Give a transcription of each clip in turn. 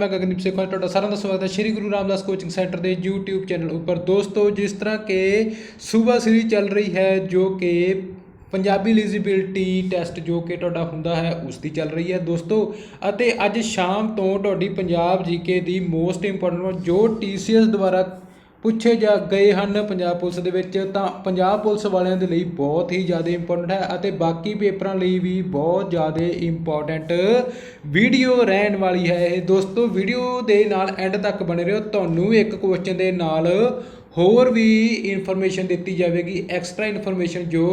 ਮੈਂ ਗਗਨਦੀਪ ਸਿੰਘ ਕੋਲ ਤੁਹਾਡਾ ਸਾਰਿਆਂ ਦਾ ਸਵਾਗਤ ਹੈ ਸ਼੍ਰੀ ਗੁਰੂ ਰਾਮਦਾਸ ਕੋਚਿੰਗ ਸੈਂਟਰ ਦੇ YouTube ਚੈਨਲ ਉੱਪਰ। ਦੋਸਤੋ, ਜਿਸ ਤਰ੍ਹਾਂ ਕਿ ਸੂਬਾ ਸ੍ਰੀ ਚੱਲ ਰਹੀ ਹੈ ਜੋ ਕਿ ਪੰਜਾਬੀ ਐਲੀਜੀਬਿਲਟੀ ਟੈਸਟ ਜੋ ਕਿ ਤੁਹਾਡਾ ਹੁੰਦਾ ਹੈ ਉਸ ਦੀ ਚੱਲ ਰਹੀ ਹੈ। ਦੋਸਤੋ, ਅਤੇ ਅੱਜ ਸ਼ਾਮ ਤੋਂ ਤੁਹਾਡੀ ਪੰਜਾਬ ਜੀਕੇ ਦੀ ਮੋਸਟ ਇੰਪੋਰਟੈਂਟ ਜੋ TCS ਦੁਆਰਾ ਪੁੱਛੇ ਜਾ ਗਏ ਹਨ ਪੰਜਾਬ ਪੁਲਿਸ ਦੇ ਵਿੱਚ, ਤਾਂ ਪੰਜਾਬ ਪੁਲਿਸ ਵਾਲਿਆਂ ਦੇ ਲਈ ਬਹੁਤ ਹੀ ਜ਼ਿਆਦਾ ਇੰਪੋਰਟੈਂਟ ਹੈ ਅਤੇ ਬਾਕੀ ਪੇਪਰਾਂ ਲਈ ਵੀ ਬਹੁਤ ਜ਼ਿਆਦਾ ਇੰਪੋਰਟੈਂਟ ਵੀਡੀਓ ਰਹਿਣ ਵਾਲੀ ਹੈ ਇਹ। ਦੋਸਤੋ ਵੀਡੀਓ ਦੇ ਨਾਲ ਐਂਡ ਤੱਕ ਬਣੇ ਰਹੋ। ਤੁਹਾਨੂੰ ਇੱਕ ਕੁਐਸਚਨ ਦੇ ਨਾਲ ਹੋਰ ਵੀ ਇਨਫੋਰਮੇਸ਼ਨ ਦਿੱਤੀ ਜਾਵੇਗੀ ਐਕਸਟਰਾ ਇਨਫੋਰਮੇਸ਼ਨ ਜੋ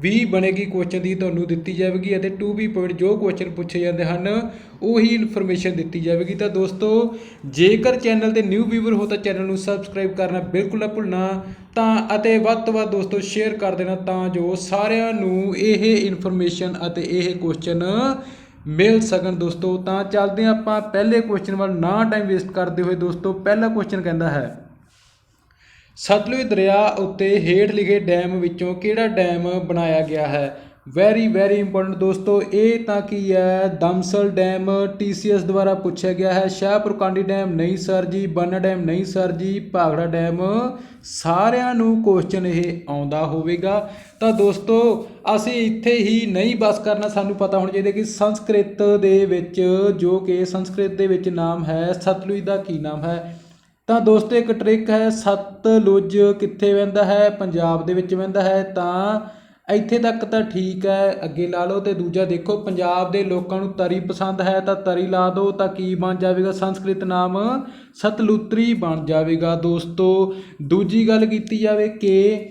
ਵੀ ਬਣੇਗੀ ਕੁਐਸਚਨ ਦੀ ਤੁਹਾਨੂੰ ਦਿੱਤੀ ਜਾਵੇਗੀ ਅਤੇ 2B ਪੁਆਇੰਟ ਜੋ ਕੁਐਸਚਨ ਪੁੱਛੇ ਜਾਂਦੇ ਹਨ, ਉਹੀ ਇਨਫੋਰਮੇਸ਼ਨ ਦਿੱਤੀ ਜਾਵੇਗੀ। ਤਾਂ ਦੋਸਤੋ, ਜੇਕਰ ਚੈਨਲ ਤੇ ਨਿਊ ਵੀਵਰ ਹੋ ਤਾਂ ਚੈਨਲ ਨੂੰ ਸਬਸਕ੍ਰਾਈਬ ਕਰਨਾ ਬਿਲਕੁਲ ਨਾ ਭੁੱਲਣਾ। ਤਾਂ ਅਤੇ ਵੱਧ ਤੋਂ ਵੱਧ ਦੋਸਤੋ ਸ਼ੇਅਰ ਕਰ ਦੇਣਾ ਤਾਂ ਜੋ ਸਾਰਿਆਂ ਨੂੰ ਇਹ ਇਨਫੋਰਮੇਸ਼ਨ ਅਤੇ ਇਹ ਕੁਐਸਚਨ ਮਿਲ ਸਕਣ ਦੋਸਤੋ। ਤਾਂ ਚੱਲਦੇ ਹਾਂ ਆਪਾਂ ਪਹਿਲੇ ਕੁਐਸਚਨ ਵੱਲ, ਨਾ ਟਾਈਮ ਵੇਸਟ ਕਰਦੇ ਹੋਏ ਦੋਸਤੋ, ਪਹਿਲਾ ਕੁਐਸਚਨ ਕਹਿੰਦਾ ਹੈ ਸਤਲੁਜ ਦਰਿਆ ਉੱਤੇ ਹੇਠ ਲਿਖੇ ਡੈਮ ਵਿੱਚੋਂ ਕਿਹੜਾ ਡੈਮ ਬਣਾਇਆ ਗਿਆ ਹੈ? ਵੈਰੀ ਵੈਰੀ ਇੰਪੋਰਟੈਂਟ ਦੋਸਤੋ, ਇਹ ਤਾਂ ਕੀ ਹੈ? ਦਮਸਲ ਡੈਮ TCS ਦੁਆਰਾ ਪੁੱਛਿਆ ਗਿਆ ਹੈ। ਸ਼ਾਹਪੁਰ ਕਾਂਡੀ ਡੈਮ ਨਹੀਂ ਸਰ ਜੀ, ਬੰਨਾ ਡੈਮ ਨਹੀਂ ਸਰ ਜੀ ਭਾਗੜਾ ਡੈਮ, ਸਾਰਿਆਂ ਨੂੰ ਕੁਐਸਚਨ ਇਹ ਆਉਂਦਾ ਹੋਵੇਗਾ। ਤਾਂ ਦੋਸਤੋ, ਅਸੀਂ ਇੱਥੇ ਹੀ ਨਹੀਂ ਬਸ ਕਰਨਾ, ਸਾਨੂੰ ਪਤਾ ਹੋਣਾ ਚਾਹੀਦਾ ਕਿ ਸੰਸਕ੍ਰਿਤ ਦੇ ਵਿੱਚ, ਜੋ ਕਿ ਸੰਸਕ੍ਰਿਤ ਦੇ ਵਿੱਚ ਨਾਮ ਹੈ, ਸਤਲੁਜ ਦਾ ਕੀ ਨਾਮ ਹੈ? ਤਾਂ ਦੋਸਤੋ, ਇੱਕ ਟ੍ਰਿਕ ਹੈ ਸਤਲੁਜ ਕਿੱਥੇ ਵਹਿੰਦਾ ਹੈ? ਪੰਜਾਬ ਦੇ ਵਿੱਚ ਵਹਿੰਦਾ ਹੈ। ਤਾਂ ਇੱਥੇ ਤੱਕ ਤਾਂ ਠੀਕ ਹੈ, ਅੱਗੇ ਲਾ ਲਓ ਤੇ ਦੂਜਾ ਦੇਖੋ, ਪੰਜਾਬ ਦੇ ਲੋਕਾਂ ਨੂੰ ਤਰੀ ਪਸੰਦ ਹੈ ਤਾਂ ਤਰੀ ਲਾ ਦਿਓ ਤਾਂ ਕੀ ਬਣ ਜਾਵੇਗਾ? ਸੰਸਕ੍ਰਿਤ ਨਾਮ ਸਤਲੁਤਰੀ ਬਣ ਜਾਵੇਗਾ ਦੋਸਤੋ। ਦੂਜੀ ਗੱਲ ਕੀਤੀ ਜਾਵੇ ਕਿ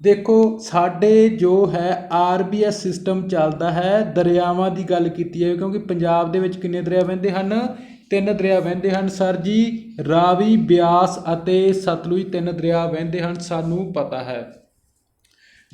ਦੇਖੋ, ਸਾਡੇ ਜੋ ਹੈ ਆਰਬੀਐਸ ਸਿਸਟਮ ਚੱਲਦਾ ਹੈ। ਦਰਿਆਵਾਂ ਦੀ ਗੱਲ ਕੀਤੀ ਜਾਵੇ, ਕਿਉਂਕਿ ਪੰਜਾਬ ਦੇ ਵਿੱਚ ਕਿੰਨੇ ਦਰਿਆ ਵਹਿੰਦੇ ਹਨ? ਤਿੰਨ ਦਰਿਆ ਵਹਿੰਦੇ ਹਨ। ਸਰ ਜੀ, ਰਾਵੀ, ਬਿਆਸ ਅਤੇ ਸਤਲੁਜ ਤਿੰਨ ਦਰਿਆ ਵਹਿੰਦੇ ਹਨ, ਸਾਨੂੰ ਪਤਾ ਹੈ।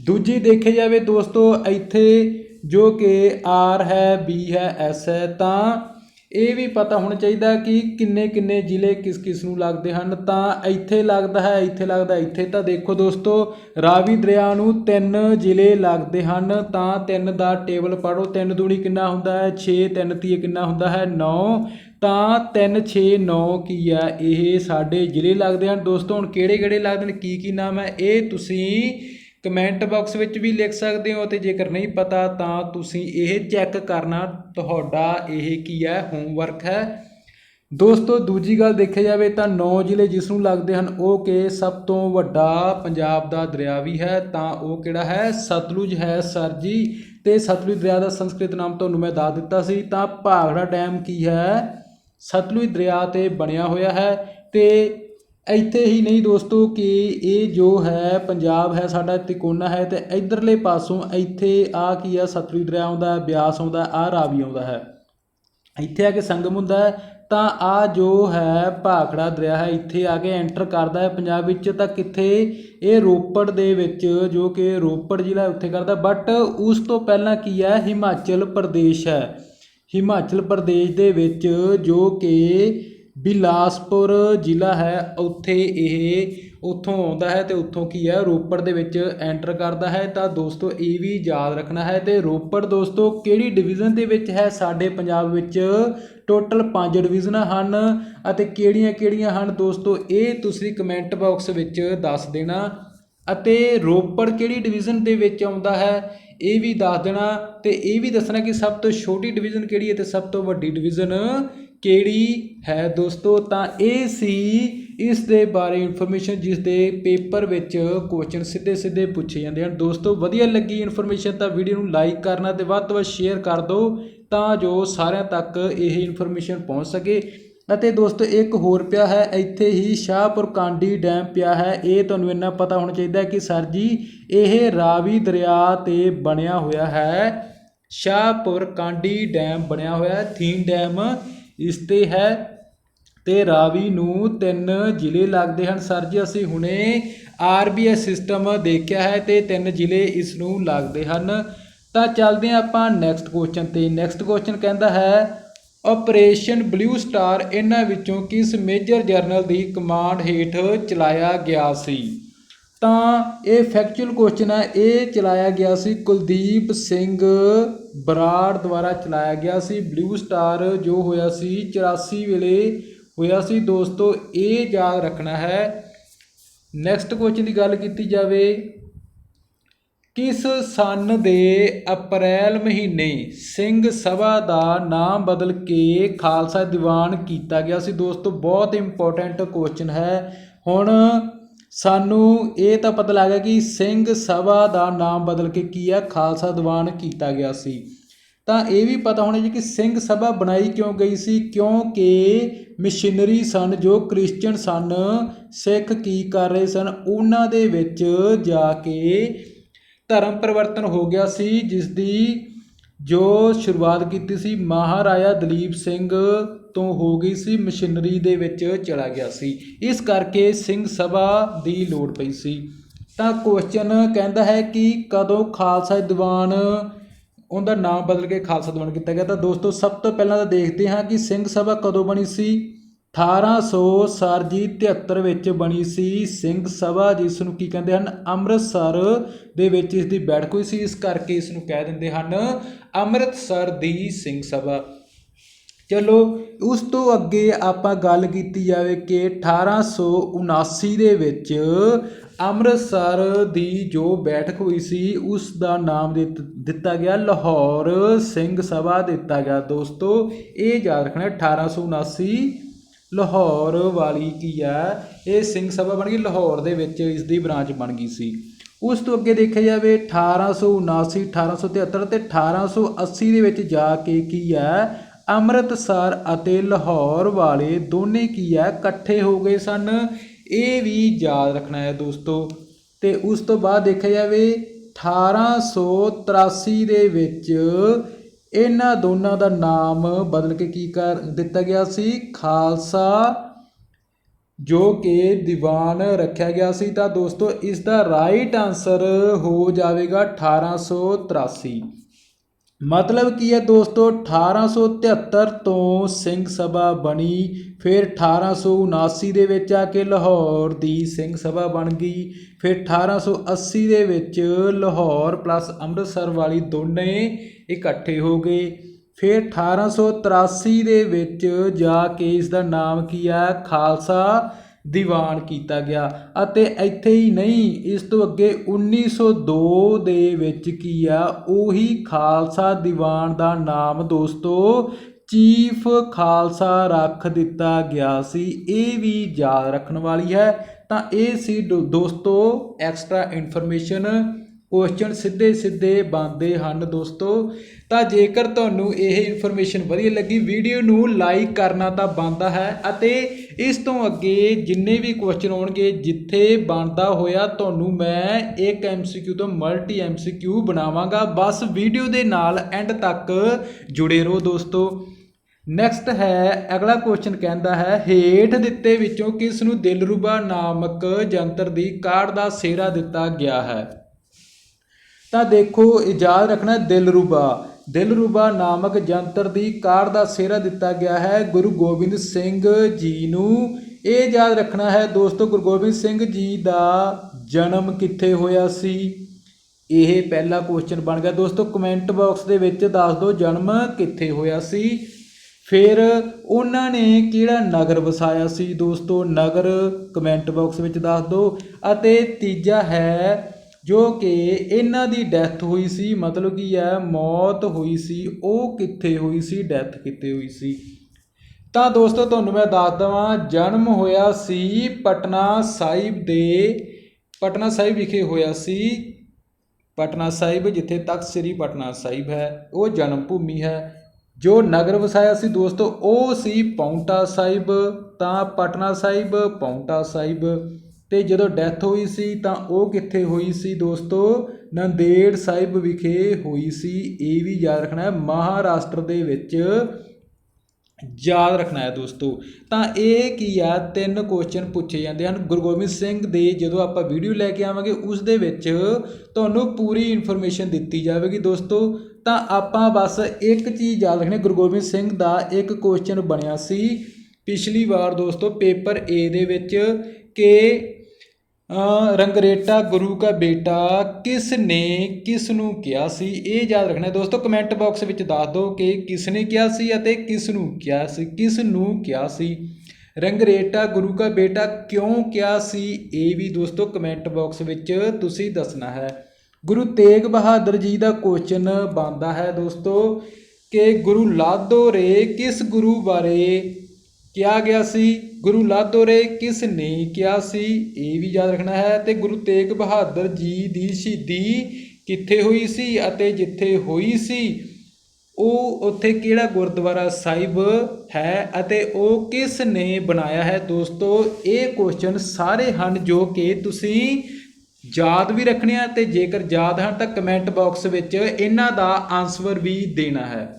ਦੂਜੀ ਦੇਖੇ ਜਾਵੇ ਦੋਸਤੋ, ਇੱਥੇ ਜੋ ਕਿ ਆਰ ਹੈ, ਬੀ ਹੈ, ਐਸ ਹੈ, ਤਾਂ ਇਹ ਵੀ ਪਤਾ ਹੋਣਾ ਚਾਹੀਦਾ ਕਿ ਕਿੰਨੇ ਕਿੰਨੇ ਜ਼ਿਲ੍ਹੇ ਕਿਸ ਕਿਸ ਨੂੰ ਲੱਗਦੇ ਹਨ। ਤਾਂ ਇੱਥੇ ਲੱਗਦਾ ਹੈ, ਇੱਥੇ ਲੱਗਦਾ ਇੱਥੇ ਤਾਂ ਦੇਖੋ ਦੋਸਤੋ, ਰਾਵੀ ਦਰਿਆ ਨੂੰ ਤਿੰਨ ਜ਼ਿਲ੍ਹੇ ਲੱਗਦੇ ਹਨ। ਤਾਂ ਤਿੰਨ ਦਾ ਟੇਬਲ ਪੜੋ ਤਿੰਨ ਦੂਣੀ ਕਿੰਨਾ ਹੁੰਦਾ ਹੈ? 6 ਤਿੰਨ ਤੀਏ ਕਿੰਨਾ ਹੁੰਦਾ ਹੈ? 9 ਤਾਂ 3 6 9 ਕੀ ਹੈ ਇਹ ਸਾਡੇ ਜ਼ਿਲ੍ਹੇ ਲੱਗਦੇ ਹਨ। ਦੋਸਤੋ, ਹੁਣ ਕਿਹੜੇ ਕਿਹੜੇ ਲੱਗਦੇ ਨੇ ਕੀ ਕੀ ਨਾਮ ਹੈ? ਇਹ ਤੁਸੀਂ ਕਮੈਂਟ ਬਾਕਸ ਵਿੱਚ ਵੀ ਲਿਖ ਸਕਦੇ ਹੋ ਤੇ ਜੇਕਰ ਨਹੀਂ ਪਤਾ ਤਾਂ ਤੁਸੀਂ ਇਹ ਚੈੱਕ ਕਰਨਾ। ਤੁਹਾਡਾ ਇਹ ਕੀ ਹੈ? ਹੋਮਵਰਕ ਹੈ। ਦੋਸਤੋ, ਦੂਜੀ ਗੱਲ ਦੇਖਿਆ ਜਾਵੇ ਤਾਂ 9 ਜ਼ਿਲ੍ਹੇ ਜਿਸ ਨੂੰ ਲੱਗਦੇ ਹਨ, ਉਹ ਕਿ ਸਭ ਤੋਂ ਵੱਡਾ ਪੰਜਾਬ ਦਾ ਦਰਿਆ ਵੀ ਹੈ, ਤਾਂ ਉਹ ਕਿਹੜਾ ਹੈ? ਸਤਲੁਜ ਹੈ, ਸਰ ਜੀ। ਤੇ ਸਤਲੁਜ ਦਰਿਆ ਦਾ ਸੰਸਕ੍ਰਿਤ ਨਾਮ ਤੁਹਾਨੂੰ ਮੈਂ ਦੱਸ ਦਿੱਤਾ ਸੀ। ਤਾਂ ਭਾਗੜਾ ਡੈਮ ਕੀ ਹੈ? ਸਤਲੁਜ ਦਰਿਆ ਤੇ ਬਣਿਆ ਹੋਇਆ ਹੈ ਤੇ ਇੱਥੇ ਹੀ ਨਹੀਂ ਦੋਸਤੋ ਕਿ ਇਹ ਜੋ ਹੈ ਪੰਜਾਬ ਹੈ, ਸਾਡਾ ਤਿਕੋਨਾ ਹੈ ਤੇ ਇਧਰਲੇ ਪਾਸੋਂ ਇੱਥੇ ਆ ਕੀ ਆ, ਸਤਲੁਜ ਦਰਿਆ ਆਉਂਦਾ ਬਿਆਸ ਆਉਂਦਾ ਆ ਰਾਵੀ ਆਉਂਦਾ ਹੈ। ਇੱਥੇ ਆ ਕੇ ਸੰਗਮ ਹੁੰਦਾ ਹੈ, ਤਾਂ ਆ ਜੋ ਹੈ ਭਾਖੜਾ ਦਰਿਆ ਹੈ, ਇੱਥੇ ਆ ਕੇ ਐਂਟਰ ਕਰਦਾ ਹੈ ਪੰਜਾਬ ਵਿੱਚ, ਤਾਂ ਕਿੱਥੇ? ਇਹ ਰੋਪੜ ਦੇ ਵਿੱਚ, ਜੋ ਕਿ ਰੋਪੜ ਜ਼ਿਲ੍ਹਾ ਉੱਥੇ ਕਰਦਾ ਬਟ ਉਸ ਤੋਂ ਪਹਿਲਾਂ ਕੀ ਹੈ? ਹਿਮਾਚਲ ਪ੍ਰਦੇਸ਼ ਹੈ। ਹਿਮਾਚਲ ਪ੍ਰਦੇਸ਼ ਦੇ ਵਿੱਚ ਜੋ ਕਿ ਬਿਲਾਸਪੁਰ ਜ਼ਿਲ੍ਹਾ ਹੈ, ਉੱਥੇ ਇਹ ਉੱਥੋਂ ਆਉਂਦਾ ਹੈ ਅਤੇ ਉੱਥੋਂ ਕੀ ਹੈ, ਰੋਪੜ ਦੇ ਵਿੱਚ ਐਂਟਰ ਕਰਦਾ ਹੈ। ਤਾਂ ਦੋਸਤੋ, ਇਹ ਵੀ ਯਾਦ ਰੱਖਣਾ ਹੈ ਅਤੇ ਰੋਪੜ ਦੋਸਤੋ, ਕਿਹੜੀ ਡਿਵੀਜ਼ਨ ਦੇ ਵਿੱਚ ਹੈ? ਸਾਡੇ ਪੰਜਾਬ ਵਿੱਚ ਟੋਟਲ ਪੰਜ ਡਿਵੀਜ਼ਨਾਂ ਹਨ ਅਤੇ ਕਿਹੜੀਆਂ-ਕਿਹੜੀਆਂ ਹਨ? ਦੋਸਤੋ, ਇਹ ਤੁਸੀਂ ਕਮੈਂਟ ਬਾਕਸ ਵਿੱਚ ਦੱਸ ਦੇਣਾ। ਅਤੇ ਰੋਪੜ ਕਿਹੜੀ ਡਿਵੀਜ਼ਨ ਦੇ ਵਿੱਚ ਆਉਂਦਾ ਹੈ, ਇਹ ਵੀ ਦੱਸ ਦੇਣਾ ਤੇ ਇਹ ਵੀ ਦੱਸਣਾ ਕਿ ਸਭ ਤੋਂ ਛੋਟੀ ਡਿਵੀਜ਼ਨ ਕਿਹੜੀ ਹੈ ਤੇ ਸਭ ਤੋਂ ਵੱਡੀ ਡਿਵੀਜ਼ਨ ਕਿਹੜੀ ਹੈ ਦੋਸਤੋ? ਤਾਂ ਇਹ ਸੀ ਇਸ ਦੇ ਬਾਰੇ ਇਨਫੋਰਮੇਸ਼ਨ ਜਿਸ ਦੇ ਪੇਪਰ ਵਿੱਚ ਕੁਐਸਚਨ ਸਿੱਧੇ ਸਿੱਧੇ ਪੁੱਛੇ ਜਾਂਦੇ ਹਨ। ਦੋਸਤੋ, ਵਧੀਆ ਲੱਗੀ ਇਨਫੋਰਮੇਸ਼ਨ ਤਾਂ ਵੀਡੀਓ ਨੂੰ ਲਾਈਕ ਕਰਨਾ ਤੇ ਵੱਧ ਤੋਂ ਵੱਧ ਸ਼ੇਅਰ ਕਰ ਦਿਓ ਤਾਂ ਜੋ ਸਾਰਿਆਂ ਤੱਕ ਇਹ ਇਨਫੋਰਮੇਸ਼ਨ ਪਹੁੰਚ ਸਕੇ। ਅਤੇ ਦੋਸਤੋ, ਇੱਕ ਹੋਰ ਪਿਆ ਹੈ, ਇੱਥੇ ਹੀ ਸ਼ਾਹਪੁਰ ਕਾਂਡੀ ਡੈਮ ਪਿਆ ਹੈ। ਇਹ ਤੁਹਾਨੂੰ ਇੰਨਾ ਪਤਾ ਹੋਣਾ ਚਾਹੀਦਾ ਕਿ ਸਰ ਜੀ, ਇਹ ਰਾਵੀ ਦਰਿਆ ਤੇ ਬਣਿਆ ਹੋਇਆ ਹੈ। ਸ਼ਾਹਪੁਰ ਕਾਂਡੀ ਡੈਮ ਬਣਿਆ ਹੋਇਆ ਹੈ। ਥੀਨ ਡੈਮ ਇਸ ਤੇ ਹੈ ਤੇ ਰਾਵੀ ਨੂੰ ਤਿੰਨ ਜ਼ਿਲ੍ਹੇ ਲੱਗਦੇ ਹਨ। ਸਰ ਜੀ, ਅਸੀਂ ਹੁਣੇ ਆਰਬੀਐਸ ਸਿਸਟਮ ਦੇਖਿਆ ਹੈ ਤੇ ਤਿੰਨ ਜ਼ਿਲ੍ਹੇ ਇਸ ਨੂੰ ਲੱਗਦੇ ਹਨ। ਤਾਂ ਚੱਲਦੇ ਹਾਂ ਆਪਾਂ ਨੈਕਸਟ ਕੁਐਸਚਨ ਤੇ। ਨੈਕਸਟ ਕੁਐਸਚਨ ਕਹਿੰਦਾ ਹੈ ਆਪਰੇਸ਼ਨ ਬਲੂ ਸਟਾਰ ਇਹਨਾਂ ਵਿੱਚੋਂ ਕਿਸ ਮੇਜਰ ਜਨਰਲ ਦੀ ਕਮਾਂਡ ਹੇਠ ਚਲਾਇਆ ਗਿਆ ਸੀ? ਤਾਂ ਇਹ ਫੈਕਚੁਅਲ ਕੁਐਸਚਨ ਹੈ ਇਹ ਚਲਾਇਆ ਗਿਆ ਸੀ ਕੁਲਦੀਪ ਸਿੰਘ ਬਰਾੜ ਦੁਆਰਾ ਚਲਾਇਆ ਗਿਆ ਸੀ। ਬਲੂ ਸਟਾਰ ਜੋ ਹੋਇਆ ਸੀ 84 ਵੇਲੇ ਹੋਇਆ ਸੀ। ਦੋਸਤੋ, ਇਹ ਯਾਦ ਰੱਖਣਾ ਹੈ। ਨੈਕਸਟ ਕੁਐਸਚਨ ਦੀ ਗੱਲ ਕੀਤੀ ਜਾਵੇ ਕਿਸ ਸੰਨ ਦੇ ਅਪ੍ਰੈਲ ਮਹੀਨੇ ਸਿੰਘ ਸਭਾ ਦਾ ਨਾਮ ਬਦਲ ਕੇ ਖਾਲਸਾ ਦੀਵਾਨ ਕੀਤਾ ਗਿਆ ਸੀ? ਦੋਸਤੋ, ਬਹੁਤ ਇੰਪੋਰਟੈਂਟ ਕੁਐਸਚਨ ਹੈ। ਹੁਣ ਸਾਨੂੰ ਇਹ ਤਾਂ ਪਤਾ ਲੱਗ ਗਿਆ ਕਿ ਸਿੰਘ ਸਭਾ ਦਾ ਨਾਮ ਬਦਲ ਕੇ ਕੀ ਆ, ਖਾਲਸਾ ਦੀਵਾਨ ਕੀਤਾ ਗਿਆ ਸੀ। ਤਾਂ ਇਹ ਵੀ ਪਤਾ ਹੋਣਾ ਜੀ ਕਿ ਸਿੰਘ ਸਭਾ ਬਣਾਈ ਕਿਉਂ ਗਈ ਸੀ? ਕਿਉਂਕਿ ਮਿਸ਼ਨਰੀ ਸਨ, ਜੋ ਕ੍ਰਿਸਚੀਅਨ ਸਨ, ਸਿੱਖ ਕੀ ਕਰ ਰਹੇ ਸਨ? ਉਹਨਾਂ ਦੇ ਵਿੱਚ ਜਾ ਕੇ ਧਰਮ ਪਰਿਵਰਤਨ ਹੋ ਗਿਆ ਸੀ ਜਿਸ ਦੀ ਜੋ ਸ਼ੁਰੂਆਤ ਕੀਤੀ ਸੀ, ਮਹਾਰਾਜਾ ਦਲੀਪ ਸਿੰਘ ਤੋਂ ਹੋ ਗਈ ਸੀ, ਮਸ਼ੀਨਰੀ ਦੇ ਵਿੱਚ ਚਲਾ ਗਿਆ ਸੀ। ਇਸ ਕਰਕੇ ਸਿੰਘ ਸਭਾ ਦੀ ਲੋੜ ਪਈ ਸੀ। ਤਾਂ ਕੁਐਸਚਨ ਕਹਿੰਦਾ ਹੈ ਕਿ ਕਦੋਂ ਖਾਲਸਾ ਦੀਵਾਨ ਉਹਦਾ ਨਾਮ ਬਦਲ ਕੇ ਖਾਲਸਾ ਦੀਵਾਨ ਕੀਤਾ ਗਿਆ? ਤਾਂ ਦੋਸਤੋ, ਸਭ ਤੋਂ ਪਹਿਲਾਂ ਤਾਂ ਦੇਖਦੇ ਹਾਂ ਕਿ ਸਿੰਘ ਸਭਾ ਕਦੋਂ ਬਣੀ ਸੀ। ਅਠਾਰਾਂ ਸੌ 1800 ਸਰਜੀ 73 ਵਿੱਚ ਬਣੀ ਸੀ ਸਿੰਘ ਸਭਾ, ਜਿਸ ਨੂੰ ਕੀ ਕਹਿੰਦੇ ਹਨ? ਅੰਮ੍ਰਿਤਸਰ ਦੇ ਵਿੱਚ ਇਸ ਦੀ ਬੈਠਕ ਹੋਈ ਸੀ। ਇਸ ਕਰਕੇ ਇਸ ਨੂੰ ਕਹਿ ਦਿੰਦੇ ਹਨ ਅੰਮ੍ਰਿਤਸਰ ਦੀ ਸਿੰਘ ਸਭਾ। ਚਲੋ, ਉਸ ਤੋਂ ਅੱਗੇ ਆਪਾਂ ਗੱਲ ਕੀਤੀ ਜਾਵੇ ਕਿ 1879 ਦੇ ਵਿੱਚ ਅੰਮ੍ਰਿਤਸਰ ਦੀ ਜੋ ਬੈਠਕ ਹੋਈ ਸੀ, ਉਸ ਦਾ ਨਾਮ ਦਿੱਤਾ ਗਿਆ ਲਾਹੌਰ। ਸਿੰਘ ਸਭਾ ਦਿੱਤਾ ਗਿਆ। ਦੋਸਤੋ, ਇਹ ਯਾਦ ਰੱਖਣਾ 1879 ਲਾਹੌਰ ਵਾਲੀ ਕੀ ਹੈ? ਇਹ ਸਿੰਘ ਸਭਾ ਬਣ ਗਈ। ਲਾਹੌਰ ਦੇ ਵਿੱਚ ਇਸ ਦੀ ਬ੍ਰਾਂਚ ਬਣ ਗਈ ਸੀ। ਉਸ ਤੋਂ ਅੱਗੇ ਦੇਖਿਆ ਜਾਵੇ 1879 1873 ਤੇ 1880 ਦੇ ਵਿੱਚ ਜਾ ਕੇ ਕੀ ਹੈ? ਅੰਮ੍ਰਿਤਸਰ ਅਤੇ ਲਾਹੌਰ ਵਾਲੇ ਦੋਨੇ ਕੀ ਹੈ? ਇਕੱਠੇ ਹੋ ਗਏ ਸਨ। ਇਹ ਵੀ ਯਾਦ ਰੱਖਣਾ ਹੈ ਦੋਸਤੋ। ਤੇ ਉਸ ਤੋਂ ਬਾਅਦ ਦੇਖਿਆ ਜਾਵੇ 1883 ਦੇ ਵਿੱਚ ਇਹਨਾਂ ਦੋਨਾਂ ਦਾ ਨਾਮ ਬਦਲ ਕੇ ਕੀ ਕਰ ਦਿੱਤਾ ਗਿਆ ਸੀ? ਖਾਲਸਾ, ਜੋ ਕਿ ਦੀਵਾਨ ਰੱਖਿਆ ਗਿਆ ਸੀ। ਤਾਂ ਦੋਸਤੋ, ਇਸ ਦਾ ਰਾਈਟ ਆਨਸਰ ਹੋ ਜਾਵੇਗਾ 1883 ਮਤਲਬ ਕੀ ਹੈ ਦੋਸਤੋ 1873 ਤੋਂ ਸਿੰਘ ਸਭਾ ਬਣੀ, ਫਿਰ 1879 ਦੇ ਵਿੱਚ ਆ ਕੇ ਲਾਹੌਰ ਦੀ ਸਿੰਘ ਸਭਾ ਬਣ ਗਈ, ਫਿਰ 1880 ਦੇ ਵਿੱਚ ਲਾਹੌਰ ਪਲੱਸ ਅੰਮ੍ਰਿਤਸਰ ਵਾਲੀ ਦੋਨੇ ਇਕੱਠੇ ਹੋ ਗਏ, ਫਿਰ 1883 ਦੇ ਵਿੱਚ ਜਾ ਕੇ ਇਸ ਦਾ ਨਾਮ ਕੀ ਹੈ ਖਾਲਸਾ ਦੀਵਾਨ ਕੀਤਾ ਗਿਆ ਅਤੇ ਇੱਥੇ ਹੀ ਨਹੀਂ, ਇਸ ਤੋਂ ਅੱਗੇ 1902 ਦੇ ਵਿੱਚ ਕੀ ਆ? ਉਹੀ ਖਾਲਸਾ ਦੀਵਾਨ ਦਾ ਨਾਮ ਦੋਸਤੋ, ਚੀਫ ਖਾਲਸਾ ਰੱਖ ਦਿੱਤਾ ਗਿਆ ਸੀ। ਇਹ ਵੀ ਯਾਦ ਰੱਖਣ ਵਾਲੀ ਹੈ। ਤਾਂ ਇਹ ਸੀ ਦੋ- ਦੋਸਤੋ ਐਕਸਟਰਾ ਇਨਫੋਰਮੇਸ਼ਨ ਕੁਐਸਚਨ ਸਿੱਧੇ ਸਿੱਧੇ ਬਣਦੇ ਹਨ ਦੋਸਤੋ। ਤਾਂ ਜੇਕਰ ਤੁਹਾਨੂੰ ਇਹ ਇਨਫੋਰਮੇਸ਼ਨ ਵਧੀਆ ਲੱਗੀ ਵੀਡੀਓ ਨੂੰ ਲਾਈਕ ਕਰਨਾ ਤਾਂ ਬਣਦਾ ਹੈ ਅਤੇ ਇਸ ਤੋਂ ਅੱਗੇ ਜਿੰਨੇ ਵੀ ਕੁਐਸਚਨ ਆਉਣਗੇ, ਜਿੱਥੇ ਬਣਦਾ ਹੋਇਆ, ਤੁਹਾਨੂੰ ਮੈਂ ਇੱਕ ਐਮਸੀਕਿਊ ਤੋਂ ਮਲਟੀ ਐਮਸੀਕਿਊ ਬਣਾਵਾਂਗਾ। ਬਸ ਵੀਡੀਓ ਦੇ ਨਾਲ ਐਂਡ ਤੱਕ ਜੁੜੇ ਰਹੋ ਦੋਸਤੋ। ਨੈਕਸਟ ਹੈ, ਅਗਲਾ ਕੁਐਸਚਨ ਕਹਿੰਦਾ ਹੈ, ਹੇਠ ਦਿੱਤੇ ਵਿੱਚੋਂ ਕਿਸ ਨੂੰ ਦਿਲਰੂਬਾ ਨਾਮਕ ਜੰਤਰ ਦੀ ਕਾਢ ਦਾ ਸਿਹਰਾ ਦਿੱਤਾ ਗਿਆ ਹੈ? ਤਾਂ ਦੇਖੋ, ਇਹ ਯਾਦ ਰੱਖਣਾ ਦਿਲਰੂਬਾ। ਦਿਲਰੂਬਾ ਨਾਮਕ ਜੰਤਰ ਦੀ ਕਾਰ ਦਾ ਸਿਹਰਾ ਦਿੱਤਾ ਗਿਆ ਹੈ। ਗੁਰੂ ਗੋਬਿੰਦ ਸਿੰਘ ਜੀ ਨੂੰ ਇਹ ਯਾਦ ਰੱਖਣਾ ਹੈ। ਦੋਸਤੋ, ਗੁਰੂ ਗੋਬਿੰਦ ਸਿੰਘ ਜੀ ਦਾ ਜਨਮ ਕਿੱਥੇ ਹੋਇਆ ਸੀ? ਇਹ ਪਹਿਲਾ ਕੁਐਸਚਨ ਬਣ ਗਿਆ। ਦੋਸਤੋ ਕਮੈਂਟ ਬਾਕਸ ਦੇ ਵਿੱਚ ਦੱਸ ਦਿਓ ਜਨਮ ਕਿੱਥੇ ਹੋਇਆ ਸੀ। ਫਿਰ ਉਹਨਾਂ ਨੇ ਕਿਹੜਾ ਨਗਰ ਵਸਾਇਆ ਸੀ? ਦੋਸਤੋ, ਨਗਰ ਕਮੈਂਟ ਬਾਕਸ ਵਿੱਚ ਦੱਸ ਦਿਓ। ਅਤੇ ਤੀਜਾ ਹੈ ਜੋ ਕਿ ਇਹਨਾਂ ਦੀ ਡੈਥ ਹੋਈ ਸੀ, ਮਤਲਬ ਕੀ ਹੈ, ਮੌਤ ਹੋਈ ਸੀ, ਉਹ ਕਿੱਥੇ ਹੋਈ ਸੀ ਡੈਥ ਕਿੱਥੇ ਹੋਈ ਸੀ? ਤਾਂ ਦੋਸਤੋ, ਤੁਹਾਨੂੰ ਮੈਂ ਦੱਸ ਦਵਾਂ, ਜਨਮ ਹੋਇਆ ਸੀ ਪਟਨਾ ਸਾਹਿਬ ਦੇ, ਪਟਨਾ ਸਾਹਿਬ ਵਿਖੇ ਹੋਇਆ ਸੀ। ਪਟਨਾ ਸਾਹਿਬ, ਜਿੱਥੇ ਤਖਤ ਸ੍ਰੀ ਪਟਨਾ ਸਾਹਿਬ ਹੈ, ਉਹ ਜਨਮ ਭੂਮੀ ਹੈ। ਜੋ ਨਗਰ ਵਸਾਇਆ ਸੀ ਦੋਸਤੋ, ਉਹ ਸੀ ਪੌਂਟਾ ਸਾਹਿਬ, ਤਾਂ ਪਟਨਾ ਸਾਹਿਬ, ਪੌਂਟਾ ਸਾਹਿਬ। ਅਤੇ ਜਦੋਂ ਡੈਥ ਹੋਈ ਸੀ ਤਾਂ ਉਹ ਕਿੱਥੇ ਹੋਈ ਸੀ ਦੋਸਤੋ? ਨੰਦੇੜ ਸਾਹਿਬ ਵਿਖੇ ਹੋਈ ਸੀ। ਇਹ ਵੀ ਯਾਦ ਰੱਖਣਾ ਹੈ, ਮਹਾਰਾਸ਼ਟਰ ਦੇ ਵਿੱਚ ਯਾਦ ਰੱਖਣਾ ਹੈ ਦੋਸਤੋ। ਤਾਂ ਇਹ ਕੀ ਆ, ਤਿੰਨ ਕੁਐਸਚਨ ਪੁੱਛੇ ਜਾਂਦੇ ਹਨ। ਗੁਰੂ ਗੋਬਿੰਦ ਸਿੰਘ ਦੇ ਜਦੋਂ ਆਪਾਂ ਵੀਡੀਓ ਲੈ ਕੇ ਆਵਾਂਗੇ, ਉਸ ਦੇ ਵਿੱਚ ਤੁਹਾਨੂੰ ਪੂਰੀ ਇਨਫੋਰਮੇਸ਼ਨ ਦਿੱਤੀ ਜਾਵੇਗੀ ਦੋਸਤੋ। ਤਾਂ ਆਪਾਂ ਬਸ ਇੱਕ ਚੀਜ਼ ਯਾਦ ਰੱਖਣੀ ਗੁਰੂ ਗੋਬਿੰਦ ਸਿੰਘ ਦਾ ਇੱਕ ਕੁਐਸਚਨ ਬਣਿਆ ਸੀ। ਪਿਛਲੀ ਵਾਰ ਦੋਸਤੋ ਪੇਪਰ A ਦੇ ਵਿੱਚ ਕਿ ਰੰਗਰੇਟਾ ਗੁਰੂ ਕਾ ਬੇਟਾ, ਕਿਸ ਨੇ ਕਿਸ ਨੂੰ ਕਿਹਾ ਸੀ? ਇਹ ਯਾਦ ਰੱਖਣਾ ਦੋਸਤੋ ਕਮੈਂਟ ਬਾਕਸ ਵਿੱਚ ਦੱਸ ਦਿਓ ਕਿ ਕਿਸ ਨੇ ਕਿਹਾ ਸੀ ਅਤੇ ਕਿਸ ਨੂੰ ਕਿਹਾ ਸੀ, ਕਿਸ ਨੂੰ ਕਿਹਾ ਸੀ? ਰੰਗਰੇਟਾ ਗੁਰੂ ਕਾ ਬੇਟਾ ਕਿਉਂ ਕਿਹਾ ਸੀ? ਇਹ ਵੀ ਦੋਸਤੋ ਕਮੈਂਟ ਬਾਕਸ ਵਿੱਚ ਤੁਸੀਂ ਦੱਸਣਾ ਹੈ। ਗੁਰੂ ਤੇਗ ਬਹਾਦਰ ਜੀ ਦਾ ਕੁਐਸਚਨ ਬਣਦਾ ਹੈ ਦੋਸਤੋ ਕਿ ਗੁਰੂ ਲਾਦੋ ਰੇ, ਕਿਸ ਗੁਰੂ ਬਾਰੇ ਕਿਹਾ ਗਿਆ ਸੀ, ਗੁਰੂ ਲਾਦੋਰੇ ਕਿਸ ਨੇ ਕਿਹਾ ਸੀ? ਇਹ ਵੀ ਯਾਦ ਰੱਖਣਾ ਹੈ ਤੇ ਗੁਰੂ ਤੇਗ ਬਹਾਦਰ ਜੀ ਦੀ ਸ਼ਹੀਦੀ ਕਿੱਥੇ ਹੋਈ ਸੀ ਅਤੇ ਜਿੱਥੇ ਹੋਈ ਸੀ? ਉਹ ਉੱਥੇ ਕਿਹੜਾ ਗੁਰਦੁਆਰਾ ਸਾਹਿਬ ਹੈ ਅਤੇ ਉਹ ਕਿਸ ਨੇ ਬਣਾਇਆ ਹੈ? ਦੋਸਤੋ, ਇਹ ਕੁਐਸਚਨ ਸਾਰੇ ਹਨ ਜੋ ਕਿ ਤੁਸੀਂ ਯਾਦ ਵੀ ਰੱਖਣੇ ਆ ਤੇ ਜੇਕਰ ਯਾਦ ਹਨ ਤਾਂ ਕਮੈਂਟ ਬਾਕਸ ਵਿੱਚ ਇਹਨਾਂ ਦਾ ਆਨਸਰ ਵੀ ਦੇਣਾ ਹੈ।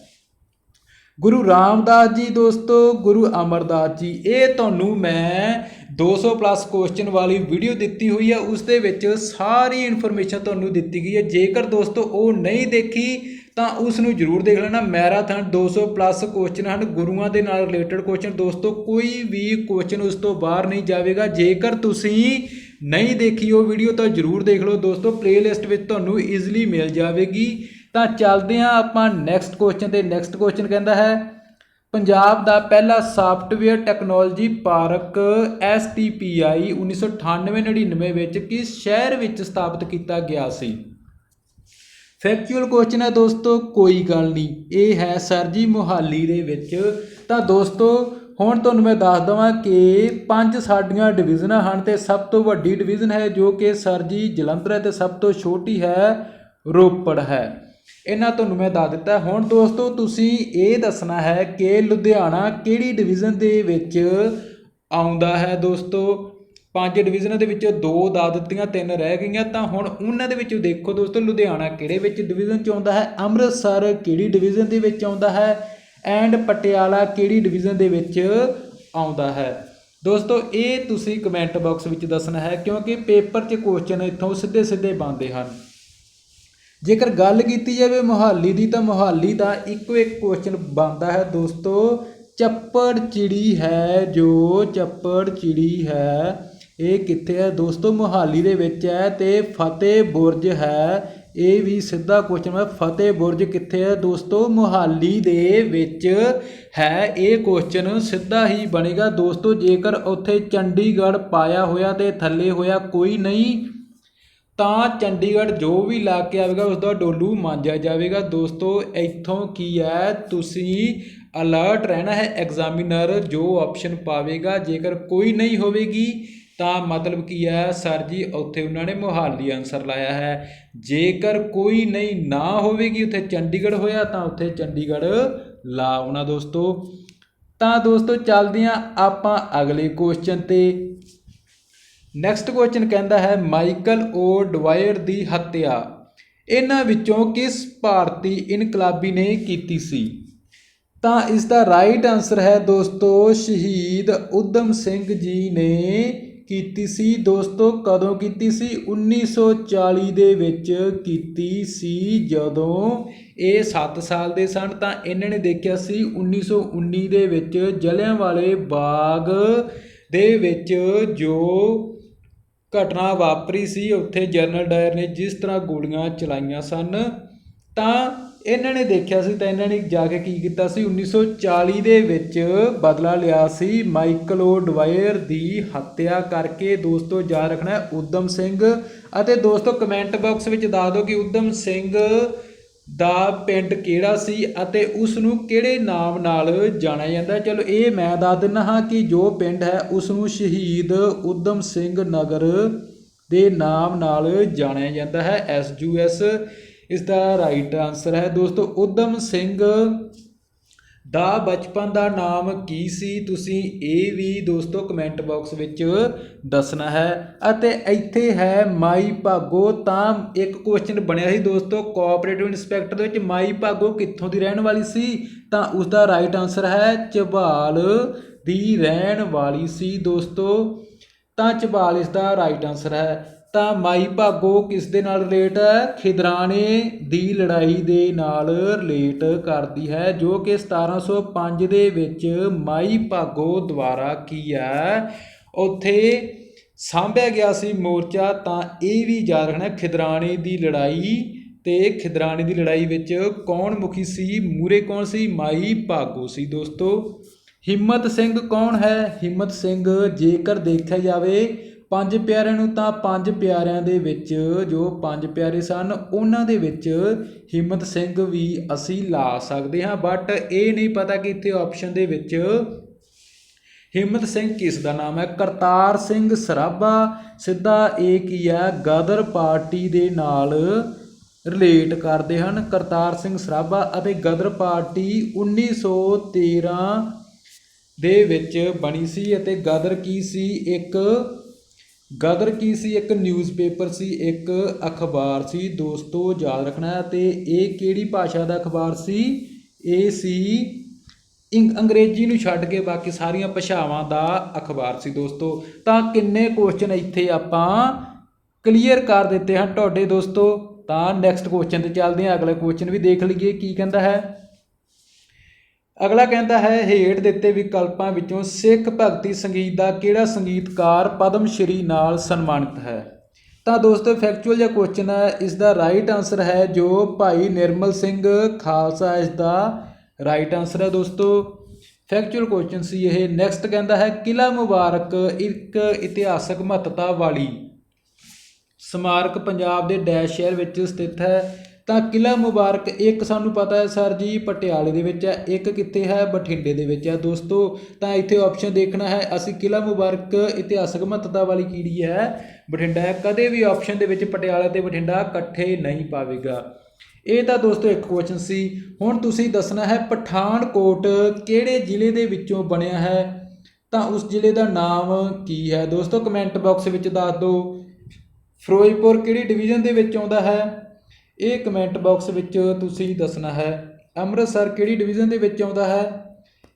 ਗੁਰੂ ਰਾਮਦਾਸ ਜੀ ਦੋਸਤੋ, ਗੁਰੂ ਅਮਰਦਾਸ ਜੀ, ਇਹ ਤੁਹਾਨੂੰ ਮੈਂ 200 ਪਲੱਸ ਕੁਐਸਚਨ ਵਾਲੀ ਵੀਡੀਓ ਦਿੱਤੀ ਹੋਈ ਹੈ ਉਸ ਦੇ ਵਿੱਚ ਸਾਰੀ ਇਨਫੋਰਮੇਸ਼ਨ ਤੁਹਾਨੂੰ ਦਿੱਤੀ ਗਈ ਹੈ ਜੇਕਰ ਦੋਸਤੋ ਉਹ ਨਹੀਂ ਦੇਖੀ, ਤਾਂ ਉਸ ਨੂੰ ਜਰੂਰ ਦੇਖ ਲੈਣਾ। ਮੈਰਾਥਨ 200 ਪਲੱਸ ਕੁਐਸਚਨ ਹਨ, ਗੁਰੂਆਂ ਦੇ ਨਾਲ ਰਿਲੇਟਡ ਕੁਐਸਚਨ ਦੋਸਤੋ, ਕੋਈ ਵੀ ਕੁਐਸਚਨ ਉਸ ਤੋਂ ਬਾਹਰ ਨਹੀਂ ਜਾਵੇਗਾ। ਜੇਕਰ ਤੁਸੀਂ ਨਹੀਂ ਦੇਖੀ ਉਹ ਵੀਡੀਓ ਤਾਂ ਜਰੂਰ ਦੇਖ ਲਓ। ਦੋਸਤੋ ਪਲੇਲਿਸਟ ਵਿੱਚ ਤੁਹਾਨੂੰ ਈਜ਼ੀਲੀ ਮਿਲ ਜਾਵੇਗੀ। ਤਾਂ ਚੱਲਦੇ ਹਾਂ ਆਪਾਂ ਨੈਕਸਟ ਕੁਐਸਚਨ ਤੇ। ਨੈਕਸਟ ਕੁਐਸਚਨ ਕਹਿੰਦਾ ਹੈ, ਪੰਜਾਬ ਦਾ ਪਹਿਲਾ ਸਾਫਟਵੇਅਰ ਟੈਕਨੋਲੋਜੀ ਪਾਰਕ STPI 1998-99 ਵਿੱਚ ਕਿਸ ਸ਼ਹਿਰ ਵਿੱਚ ਸਥਾਪਿਤ ਕੀਤਾ ਗਿਆ ਸੀ? ਫੈਕਚੁਅਲ ਕੁਐਸਚਨ ਹੈ ਦੋਸਤੋ, ਕੋਈ ਗੱਲ ਨਹੀਂ। ਇਹ ਹੈ ਸਰ ਜੀ ਮੁਹਾਲੀ ਦੇ ਵਿੱਚ। ਤਾਂ ਦੋਸਤੋ, ਹੁਣ ਤੁਹਾਨੂੰ ਮੈਂ ਦੱਸ ਦਵਾਂ ਕਿ ਪੰਜ ਸਾਡੀਆਂ ਡਿਵੀਜ਼ਨਾਂ ਹਨ ਤੇ ਸਭ ਤੋਂ ਵੱਡੀ ਡਿਵੀਜ਼ਨ ਹੈ ਜੋ ਕਿ ਸਰ ਜੀ ਜਲੰਧਰ ਹੈ ਤੇ ਸਭ ਤੋਂ ਛੋਟੀ ਹੈ ਰੋਪੜ ਹੈ। ਇਹਨਾਂ ਤੁਹਾਨੂੰ ਮੈਂ ਦੱਸ ਦਿੱਤਾ। ਹੁਣ ਦੋਸਤੋ, ਤੁਸੀਂ ਇਹ ਦੱਸਣਾ ਹੈ ਕਿ ਲੁਧਿਆਣਾ ਕਿਹੜੀ ਡਿਵੀਜ਼ਨ ਦੇ ਵਿੱਚ ਆਉਂਦਾ ਹੈ ਦੋਸਤੋ? ਪੰਜ ਡਿਵੀਜ਼ਨਾਂ ਦੇ ਵਿੱਚੋਂ ਦੋ ਦੱਸ ਦਿੱਤੀਆਂ, ਤਿੰਨ ਰਹਿ ਗਈਆਂ। ਤਾਂ ਹੁਣ ਉਹਨਾਂ ਦੇ ਵਿੱਚੋਂ ਦੇਖੋ ਦੋਸਤੋ, ਲੁਧਿਆਣਾ ਕਿਹੜੇ ਵਿੱਚ ਡਿਵੀਜ਼ਨ ਚ ਆਉਂਦਾ ਹੈ? ਅੰਮ੍ਰਿਤਸਰ ਕਿਹੜੀ ਡਿਵੀਜ਼ਨ ਦੇ ਵਿੱਚ ਆਉਂਦਾ ਹੈ? ਐਂਡ ਪਟਿਆਲਾ ਕਿਹੜੀ ਡਿਵੀਜ਼ਨ ਦੇ ਵਿੱਚ ਆਉਂਦਾ ਹੈ? ਦੋਸਤੋ, ਇਹ ਤੁਸੀਂ ਕਮੈਂਟ ਬਾਕਸ ਵਿੱਚ ਦੱਸਣਾ ਹੈ, ਕਿਉਂਕਿ ਪੇਪਰ 'ਚ ਕੁਐਸਚਨ ਇੱਥੋਂ ਸਿੱਧੇ ਸਿੱਧੇ ਬਣਦੇ ਹਨ। ਜੇਕਰ ਗੱਲ ਕੀਤੀ ਜਾਵੇ ਮੁਹਾਲੀ ਦੀ ਤਾਂ ਮੁਹਾਲੀ ਦਾ ਇੱਕੋ ਇੱਕ ਕੁਐਸਚਨ ਬਣਦਾ ਹੈ ਦੋਸਤੋ, ਚੱਪੜ ਚਿੜੀ ਹੈ ਜੋ, ਚੱਪੜ ਚਿੜੀ ਹੈ, ਇਹ ਕਿੱਥੇ ਹੈ ਦੋਸਤੋ? ਮੁਹਾਲੀ ਦੇ ਵਿੱਚ ਹੈ ਤੇ ਫਤਿਹ ਬੁਰਜ ਹੈ। ਇਹ ਵੀ ਸਿੱਧਾ ਕੁਐਸਚਨ ਹੈ, ਫਤਿਹ ਬੁਰਜ ਕਿੱਥੇ ਹੈ ਦੋਸਤੋ? ਮੁਹਾਲੀ ਦੇ ਵਿੱਚ ਹੈ। ਇਹ ਕੁਐਸਚਨ ਸਿੱਧਾ ਹੀ ਬਣੇਗਾ ਦੋਸਤੋ, ਜੇਕਰ ਉੱਥੇ ਚੰਡੀਗੜ੍ਹ ਪਾਇਆ ਹੋਇਆ ਤੇ ਥੱਲੇ ਹੋਇਆ ਕੋਈ ਨਹੀਂ ਤਾਂ ਚੰਡੀਗੜ੍ਹ ਜੋ ਵੀ ਲਾ ਕੇ ਆਵੇਗਾ ਉਸ ਦਾ ਡੋਲੂ ਮਾਂਜਿਆ ਜਾਵੇਗਾ। ਦੋਸਤੋ, ਇੱਥੋਂ ਕੀ ਹੈ? ਤੁਸੀਂ ਅਲਰਟ ਰਹਿਣਾ ਹੈ ਐਗਜ਼ਾਮੀਨਰ ਜੋ ਆਪਸ਼ਨ ਪਾਵੇਗਾ। ਜੇਕਰ ਕੋਈ ਨਹੀਂ ਹੋਵੇਗੀ, ਤਾਂ ਮਤਲਬ ਕੀ ਹੈ? ਸਰ ਜੀ, ਉੱਥੇ ਉਹਨਾਂ ਨੇ ਮੋਹਾਲੀ ਆਨਸਰ ਲਾਇਆ ਹੈ। ਜੇਕਰ ਕੋਈ ਨਹੀਂ ਨਾ ਹੋਵੇਗੀ, ਉੱਥੇ ਚੰਡੀਗੜ੍ਹ ਹੋਇਆ, ਤਾਂ ਉੱਥੇ ਚੰਡੀਗੜ੍ਹ ਲਾ ਆਉਣਾ ਦੋਸਤੋ। ਤਾਂ ਦੋਸਤੋ, ਚੱਲਦੇ ਹਾਂ ਆਪਾਂ ਅਗਲੇ ਕੁਐਸਚਨ ਤੇ। ਨੈਕਸਟ ਕੁਐਸਚਨ ਕਹਿੰਦਾ ਹੈ ਮਾਈਕਲ ਓ ਡਵਾਇਰ ਦੀ ਹੱਤਿਆ। ਇਹਨਾਂ ਵਿੱਚੋਂ ਕਿਸ ਭਾਰਤੀ ਇਨਕਲਾਬੀ ਨੇ ਕੀਤੀ ਸੀ? ਤਾਂ ਇਸ ਦਾ ਰਾਈਟ ਆਨਸਰ ਹੈ ਦੋਸਤੋ, ਸ਼ਹੀਦ ਉਦਮ ਸਿੰਘ ਜੀ ਨੇ ਕੀਤੀ ਸੀ। ਦੋਸਤੋ, ਕਦੋਂ ਕੀਤੀ ਸੀ? 1940 ਦੇ ਵਿੱਚ ਕੀਤੀ ਸੀ। ਜਦੋਂ ਇਹ 7 ਸਾਲ ਦੇ ਸਨ, ਤਾਂ ਇਹਨਾਂ ਨੇ ਦੇਖਿਆ ਸੀ 1919 ਦੇ ਵਿੱਚ ਜਲਿਆਂਵਾਲੇ ਬਾਗ ਦੇ ਵਿੱਚ ਜੋ ਘਟਨਾ ਵਾਪਰੀ ਸੀ, ਉੱਥੇ ਜਨਰਲ ਡਾਇਰ ਨੇ ਜਿਸ ਤਰ੍ਹਾਂ ਗੋਲੀਆਂ ਚਲਾਈਆਂ ਸਨ, ਤਾਂ ਇਹਨਾਂ ਨੇ ਦੇਖਿਆ ਸੀ, ਤਾਂ ਇਹਨਾਂ ਨੇ ਜਾ ਕੇ ਕੀ ਕੀਤਾ ਸੀ 1940 ਦੇ ਵਿੱਚ ਬਦਲਾ ਲਿਆ ਸੀ, ਮਾਈਕਲ ਓ ਡਵਾਇਰ ਦੀ ਹੱਤਿਆ ਕਰਕੇ ਦੋਸਤੋ ਯਾਦ ਰੱਖਣਾ ਹੈ ਉਦਮ ਸਿੰਘ ਅਤੇ ਦੋਸਤੋ ਕਮੈਂਟ ਬਾਕਸ ਵਿੱਚ ਦੱਸ ਦਿਓ ਕਿ ਉਦਮ ਸਿੰਘ ਦਾ ਪਿੰਡ ਕਿਹੜਾ ਸੀ ਅਤੇ ਉਸ ਨੂੰ ਕਿਹੜੇ ਨਾਮ ਨਾਲ ਜਾਣਿਆ ਜਾਂਦਾ? ਚਲੋ, ਇਹ ਮੈਂ ਦੱਸ ਦਿੰਦਾ ਹਾਂ ਕਿ ਜੋ ਪਿੰਡ ਹੈ ਉਸ ਨੂੰ ਸ਼ਹੀਦ ਊਧਮ ਸਿੰਘ ਨਗਰ ਦੇ ਨਾਮ ਨਾਲ ਜਾਣਿਆ ਜਾਂਦਾ ਹੈ ਐਸ ਯੂ ਐਸ ਇਸ ਦਾ ਰਾਈਟ ਆਨਸਰ ਹੈ ਦੋਸਤੋ, ਊਧਮ ਸਿੰਘ ਦਾ ਬਚਪਨ ਦਾ ਨਾਮ ਕੀ ਸੀ? ਤੁਸੀਂ ਇਹ ਵੀ ਦੋਸਤੋ ਕਮੈਂਟ ਬਾਕਸ ਵਿੱਚ ਦੱਸਣਾ ਹੈ। ਅਤੇ ਇੱਥੇ ਹੈ ਮਾਈ ਭਾਗੋ। ਤਾਂ ਇੱਕ ਕੁਐਸਚਨ ਬਣਿਆ ਸੀ ਦੋਸਤੋ ਕੋਆਪਰੇਟਿਵ ਇਨਸਪੈਕਟਰ ਦੇ ਵਿੱਚ ਮਾਈ ਭਾਗੋ ਕਿੱਥੋਂ ਦੀ ਰਹਿਣ ਵਾਲੀ ਸੀ? ਤਾਂ ਉਸ ਦਾ ਰਾਈਟ ਆਨਸਰ ਹੈ ਝਬਾਲ ਦੀ ਰਹਿਣ ਵਾਲੀ ਸੀ ਦੋਸਤੋ। ਤਾਂ ਝਬਾਲ ਇਸ ਦਾ ਰਾਈਟ ਆਨਸਰ ਹੈ। ਤਾਂ ਮਾਈ ਭਾਗੋ ਕਿਸ ਦੇ ਨਾਲ ਰਿਲੇਟ ਹੈ? ਖਿਦਰਾਣੇ ਦੀ ਲੜਾਈ ਦੇ ਨਾਲ ਰਿਲੇਟ ਕਰਦੀ ਹੈ, ਜੋ ਕਿ 1705 ਦੇ ਵਿੱਚ ਮਾਈ ਭਾਗੋ ਦੁਆਰਾ ਕੀ ਹੈ? ਉੱਥੇ ਸਾਂਭਿਆ ਗਿਆ ਸੀ ਮੋਰਚਾ, ਤਾਂ ਇਹ ਵੀ ਯਾਦ ਰੱਖਣਾ ਖਿਦਰਾਣੇ ਦੀ ਲੜਾਈ ਤੇ ਖਿਦਰਾਣੇ ਦੀ ਲੜਾਈ ਵਿੱਚ ਕੌਣ ਮੁਖੀ ਸੀ ਮੂਰੇ ਕੌਣ ਸੀ? ਮਾਈ ਭਾਗੋ ਸੀ ਦੋਸਤੋ। ਹਿੰਮਤ ਸਿੰਘ ਕੌਣ ਹੈ? ਹਿੰਮਤ ਸਿੰਘ ਜੇਕਰ ਦੇਖਿਆ ਜਾਵੇ ਪੰਜ ਪਿਆਰਿਆਂ ਨੂੰ ਤਾਂ ਪੰਜ ਪਿਆਰਿਆਂ ਦੇ ਵਿੱਚ ਜੋ ਪੰਜ ਪਿਆਰੇ ਸਨ, ਉਹਨਾਂ ਦੇ ਵਿੱਚ ਹਿੰਮਤ ਸਿੰਘ ਵੀ ਅਸੀਂ ਲਾ ਸਕਦੇ ਹਾਂ। ਬਟ ਇਹ ਨਹੀਂ ਪਤਾ ਕਿ ਇੱਥੇ ਆਪਸ਼ਨ ਦੇ ਵਿੱਚ ਹਿੰਮਤ ਸਿੰਘ ਕਿਸ ਦਾ ਨਾਮ ਹੈ? ਕਰਤਾਰ ਸਿੰਘ ਸਰਾਭਾ। ਸਿੱਧਾ ਇਹ ਕੀ ਹੈ? ਗਦਰ ਪਾਰਟੀ ਦੇ ਨਾਲ ਰਿਲੇਟ ਕਰਦੇ ਹਨ ਕਰਤਾਰ ਸਿੰਘ ਸਰਾਭਾ ਅਤੇ ਗਦਰ ਪਾਰਟੀ 1913 ਦੇ ਵਿੱਚ ਬਣੀ ਸੀ ਅਤੇ ਗਦਰ ਕੀ ਸੀ? ਇੱਕ ਗਦਰ ਕੀ ਸੀ? ਇੱਕ ਨਿਊਜ਼ਪੇਪਰ ਸੀ, ਇੱਕ ਅਖਬਾਰ ਸੀ। ਦੋਸਤੋ, ਯਾਦ ਰੱਖਣਾ ਹੈ ਤੇ ਇਹ ਕਿਹੜੀ ਭਾਸ਼ਾ ਦਾ ਅਖਬਾਰ ਸੀ? ਇਹ ਸੀ ਇੰਗ, ਅੰਗਰੇਜ਼ੀ ਨੂੰ ਛੱਡ ਕੇ ਬਾਕੀ ਸਾਰੀਆਂ ਭਾਸ਼ਾਵਾਂ ਦਾ ਅਖਬਾਰ ਸੀ ਦੋਸਤੋ। ਤਾਂ ਕਿੰਨੇ ਕੁਐਸਚਨ ਇੱਥੇ ਆਪਾਂ ਕਲੀਅਰ ਕਰ ਦਿੱਤੇ ਹਨ ਤੁਹਾਡੇ ਦੋਸਤੋ। ਤਾਂ ਨੈਕਸਟ ਕੁਐਸਚਨ ਤੇ ਚੱਲਦੇ ਹਾਂ। ਅਗਲੇ ਕੁਐਸਚਨ ਵੀ ਦੇਖ ਲਈਏ, ਕੀ ਕਹਿੰਦਾ ਹੈ? ਅਗਲਾ ਕਹਿੰਦਾ ਹੈ, ਹੇਠ ਦਿੱਤੇ ਵਿਕਲਪਾਂ ਵਿੱਚੋਂ ਸਿੱਖ ਭਗਤੀ ਸੰਗੀਤ ਦਾ ਕਿਹੜਾ ਸੰਗੀਤਕਾਰ ਪਦਮ ਸ਼੍ਰੀ ਨਾਲ ਸਨਮਾਨਿਤ ਹੈ? ਤਾਂ ਦੋਸਤੋ ਫੈਕਚੁਅਲ ਜਿਹਾ ਕੁਐਸਚਨ ਹੈ। ਇਸ ਦਾ ਰਾਈਟ ਆਨਸਰ ਹੈ ਜੋ ਭਾਈ ਨਿਰਮਲ ਸਿੰਘ ਖਾਲਸਾ ਇਸ ਦਾ ਰਾਈਟ ਆਨਸਰ ਹੈ ਦੋਸਤੋ। ਫੈਕਚੁਅਲ ਕੁਐਸਚਨ ਸੀ ਇਹ। ਨੈਕਸਟ ਕਹਿੰਦਾ ਹੈ ਕਿਲਾ ਮੁਬਾਰਕ ਇੱਕ ਇਤਿਹਾਸਕ ਮਹੱਤਤਾ ਵਾਲੀ। ਸਮਾਰਕ ਪੰਜਾਬ ਦੇ ਡੈਸ਼ ਸ਼ਹਿਰ ਵਿੱਚ ਸਥਿਤ ਹੈ। ਤਾਂ ਕਿਲ੍ਹਾ ਮੁਬਾਰਕ, ਇੱਕ ਸਾਨੂੰ ਪਤਾ ਹੈ ਸਰ ਜੀ ਪਟਿਆਲੇ ਦੇ ਵਿੱਚ ਹੈ, ਇੱਕ ਕਿੱਥੇ ਹੈ? ਬਠਿੰਡੇ ਦੇ ਵਿੱਚ ਹੈ। ਦੋਸਤੋ, ਤਾਂ ਇੱਥੇ ਆਪਸ਼ਨ ਦੇਖਣਾ ਹੈ, ਅਸੀਂ ਕਿਲ੍ਹਾ ਮੁਬਾਰਕ ਇਤਿਹਾਸਕ ਮਹੱਤਤਾ ਵਾਲੀ ਕੀੜੀ ਹੈ। ਬਠਿੰਡਾ ਹੈ, ਕਦੇ ਵੀ ਆਪਸ਼ਨ ਦੇ ਵਿੱਚ ਪਟਿਆਲਾ ਤੇ ਬਠਿੰਡਾ ਇਕੱਠੇ ਨਹੀਂ ਪਾਵੇਗਾ। ਇਹ ਤਾਂ ਦੋਸਤੋ ਇੱਕ ਕੁਐਸਚਨ ਸੀ। ਹੁਣ ਤੁਸੀਂ ਦੱਸਣਾ ਹੈ ਪਠਾਨਕੋਟ ਕਿਹੜੇ ਜ਼ਿਲ੍ਹੇ ਦੇ ਵਿੱਚੋਂ ਬਣਿਆ ਹੈ? ਤਾਂ ਉਸ ਜ਼ਿਲ੍ਹੇ ਦਾ ਨਾਮ ਕੀ ਹੈ? ਦੋਸਤੋ ਕਮੈਂਟ ਬਾਕਸ ਵਿੱਚ ਦੱਸ ਦਿਓ। ਫਿਰੋਜ਼ਪੁਰ ਕਿਹੜੀ ਡਿਵੀਜ਼ਨ ਦੇ ਵਿੱਚ ਆਉਂਦਾ ਹੈ? ਇਹ ਕਮੈਂਟ ਬਾਕਸ ਵਿੱਚ ਤੁਸੀਂ ਦੱਸਣਾ ਹੈ। ਅੰਮ੍ਰਿਤਸਰ ਕਿਹੜੀ ਡਿਵੀਜ਼ਨ ਦੇ ਵਿੱਚ ਆਉਂਦਾ ਹੈ?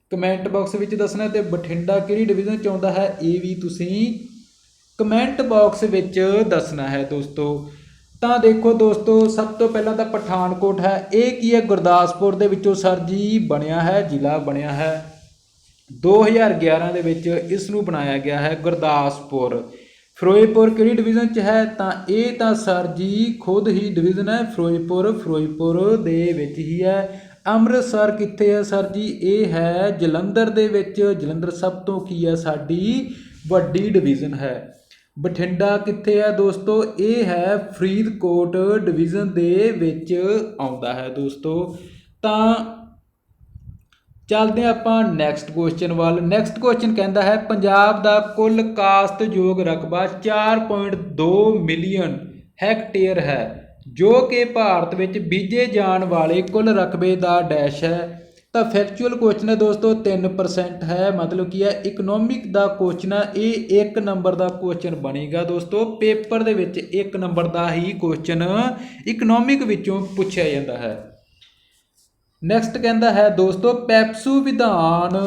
ਕਮੈਂਟ ਬਾਕਸ ਵਿੱਚ ਦੱਸਣਾ ਤੇ ਬਠਿੰਡਾ ਕਿਹੜੀ ਡਿਵੀਜ਼ਨ ਚ ਆਉਂਦਾ ਹੈ, ਇਹ ਵੀ ਤੁਸੀਂ ਕਮੈਂਟ ਬਾਕਸ ਵਿੱਚ ਦੱਸਣਾ ਹੈ ਦੋਸਤੋ। ਤਾਂ ਦੇਖੋ ਦੋਸਤੋ, ਸਭ ਤੋਂ ਪਹਿਲਾਂ ਤਾਂ ਪਠਾਨਕੋਟ ਹੈ। ਇਹ ਕੀ ਹੈ? ਗੁਰਦਾਸਪੁਰ ਦੇ ਵਿੱਚੋਂ ਸਰ ਜੀ ਬਣਿਆ ਹੈ, ਜ਼ਿਲ੍ਹਾ ਬਣਿਆ ਹੈ। 2011 ਦੇ ਵਿੱਚ ਇਸ ਨੂੰ ਬਣਾਇਆ ਗਿਆ ਹੈ ਗੁਰਦਾਸਪੁਰ। ਫਿਰੋਜ਼ਪੁਰ ਕਿਹੜੀ ਡਿਵੀਜ਼ਨ ਚ ਹੈ? ਤਾਂ ਇਹ ਤਾਂ ਸਰ ਜੀ ਖੁਦ ਹੀ ਡਿਵੀਜ਼ਨ ਹੈ, ਫਿਰੋਜ਼ਪੁਰ ਫਿਰੋਜ਼ਪੁਰ ਦੇ ਵਿੱਚ ਹੀ ਹੈ। ਅੰਮ੍ਰਿਤਸਰ ਕਿੱਥੇ ਹੈ ਸਰ ਜੀ? ਇਹ ਹੈ ਜਲੰਧਰ ਦੇ ਵਿੱਚ। ਜਲੰਧਰ ਸਭ ਤੋਂ ਕੀ ਹੈ? ਸਾਡੀ ਵੱਡੀ ਡਿਵੀਜ਼ਨ ਹੈ। ਬਠਿੰਡਾ ਕਿੱਥੇ ਹੈ ਦੋਸਤੋ? ਇਹ ਹੈ ਫਰੀਦਕੋਟ ਡਿਵੀਜ਼ਨ ਦੇ ਵਿੱਚ ਆਉਂਦਾ ਹੈ ਦੋਸਤੋ। ਤਾਂ ਚੱਲਦੇ ਹਾਂ ਆਪਾਂ ਨੈਕਸਟ ਕੁਐਸਚਨ ਵੱਲ। ਨੈਕਸਟ ਕੁਐਸਚਨ ਕਹਿੰਦਾ ਹੈ, ਪੰਜਾਬ ਦਾ ਕੁੱਲ ਕਾਸ਼ਤਯੋਗ ਰਕਬਾ 4.2 ਮਿਲੀਅਨ ਹੈਕਟੇਅਰ ਹੈ, ਜੋ ਕਿ ਭਾਰਤ ਵਿੱਚ ਬੀਜੇ ਜਾਣ ਵਾਲੇ ਕੁੱਲ ਰਕਬੇ ਦਾ ਡੈਸ਼ ਹੈ। ਤਾਂ ਫੈਕਚੁਅਲ ਕੁਐਸਚਨ ਹੈ ਦੋਸਤੋ 3% ਹੈ। ਮਤਲਬ ਕੀ ਹੈ ਇਕਨੋਮਿਕ ਦਾ ਕੁਐਸਚਨ ਇਹ ਇੱਕ ਨੰਬਰ ਦਾ ਕੁਐਸਚਨ ਬਣੇਗਾ ਦੋਸਤੋ। ਪੇਪਰ ਦੇ ਵਿੱਚ ਇੱਕ ਨੰਬਰ ਦਾ ਹੀ ਕੁਐਸਚਨ ਇਕਨੋਮਿਕ ਵਿੱਚੋਂ ਪੁੱਛਿਆ ਜਾਂਦਾ ਹੈ। ਨੈਕਸਟ ਕਹਿੰਦਾ ਹੈ ਦੋਸਤੋ ਪੈਪਸੂ ਵਿਧਾਨ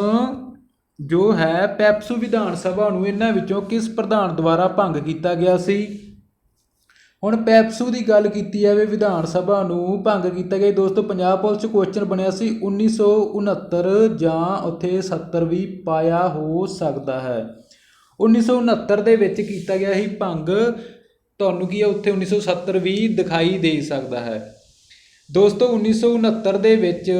ਜੋ ਹੈ ਪੈਪਸੂ ਵਿਧਾਨ ਸਭਾ ਨੂੰ ਇਹਨਾਂ ਵਿੱਚੋਂ ਕਿਸ ਪ੍ਰਧਾਨ ਦੁਆਰਾ ਭੰਗ ਕੀਤਾ ਗਿਆ ਸੀ? ਹੁਣ ਪੈਪਸੂ ਦੀ ਗੱਲ ਕੀਤੀ ਜਾਵੇ ਵਿਧਾਨ ਸਭਾ ਨੂੰ ਭੰਗ ਕੀਤਾ ਗਿਆ ਦੋਸਤੋ, ਪੰਜਾਬ ਪੁਲਿਸ 'ਚ ਕੁਐਸਚਨ ਬਣਿਆ ਸੀ 1969 ਜਾਂ ਉੱਥੇ 70 ਵੀ ਪਾਇਆ ਹੋ ਸਕਦਾ ਹੈ। 1969 ਦੇ ਵਿੱਚ ਕੀਤਾ ਗਿਆ ਸੀ ਭੰਗ। ਤੁਹਾਨੂੰ ਕੀ ਹੈ? ਉੱਥੇ 1970 ਵੀ ਦਿਖਾਈ ਦੇ ਸਕਦਾ ਹੈ। ਦੋਸਤੋ 1969 ਦੇ ਵਿੱਚ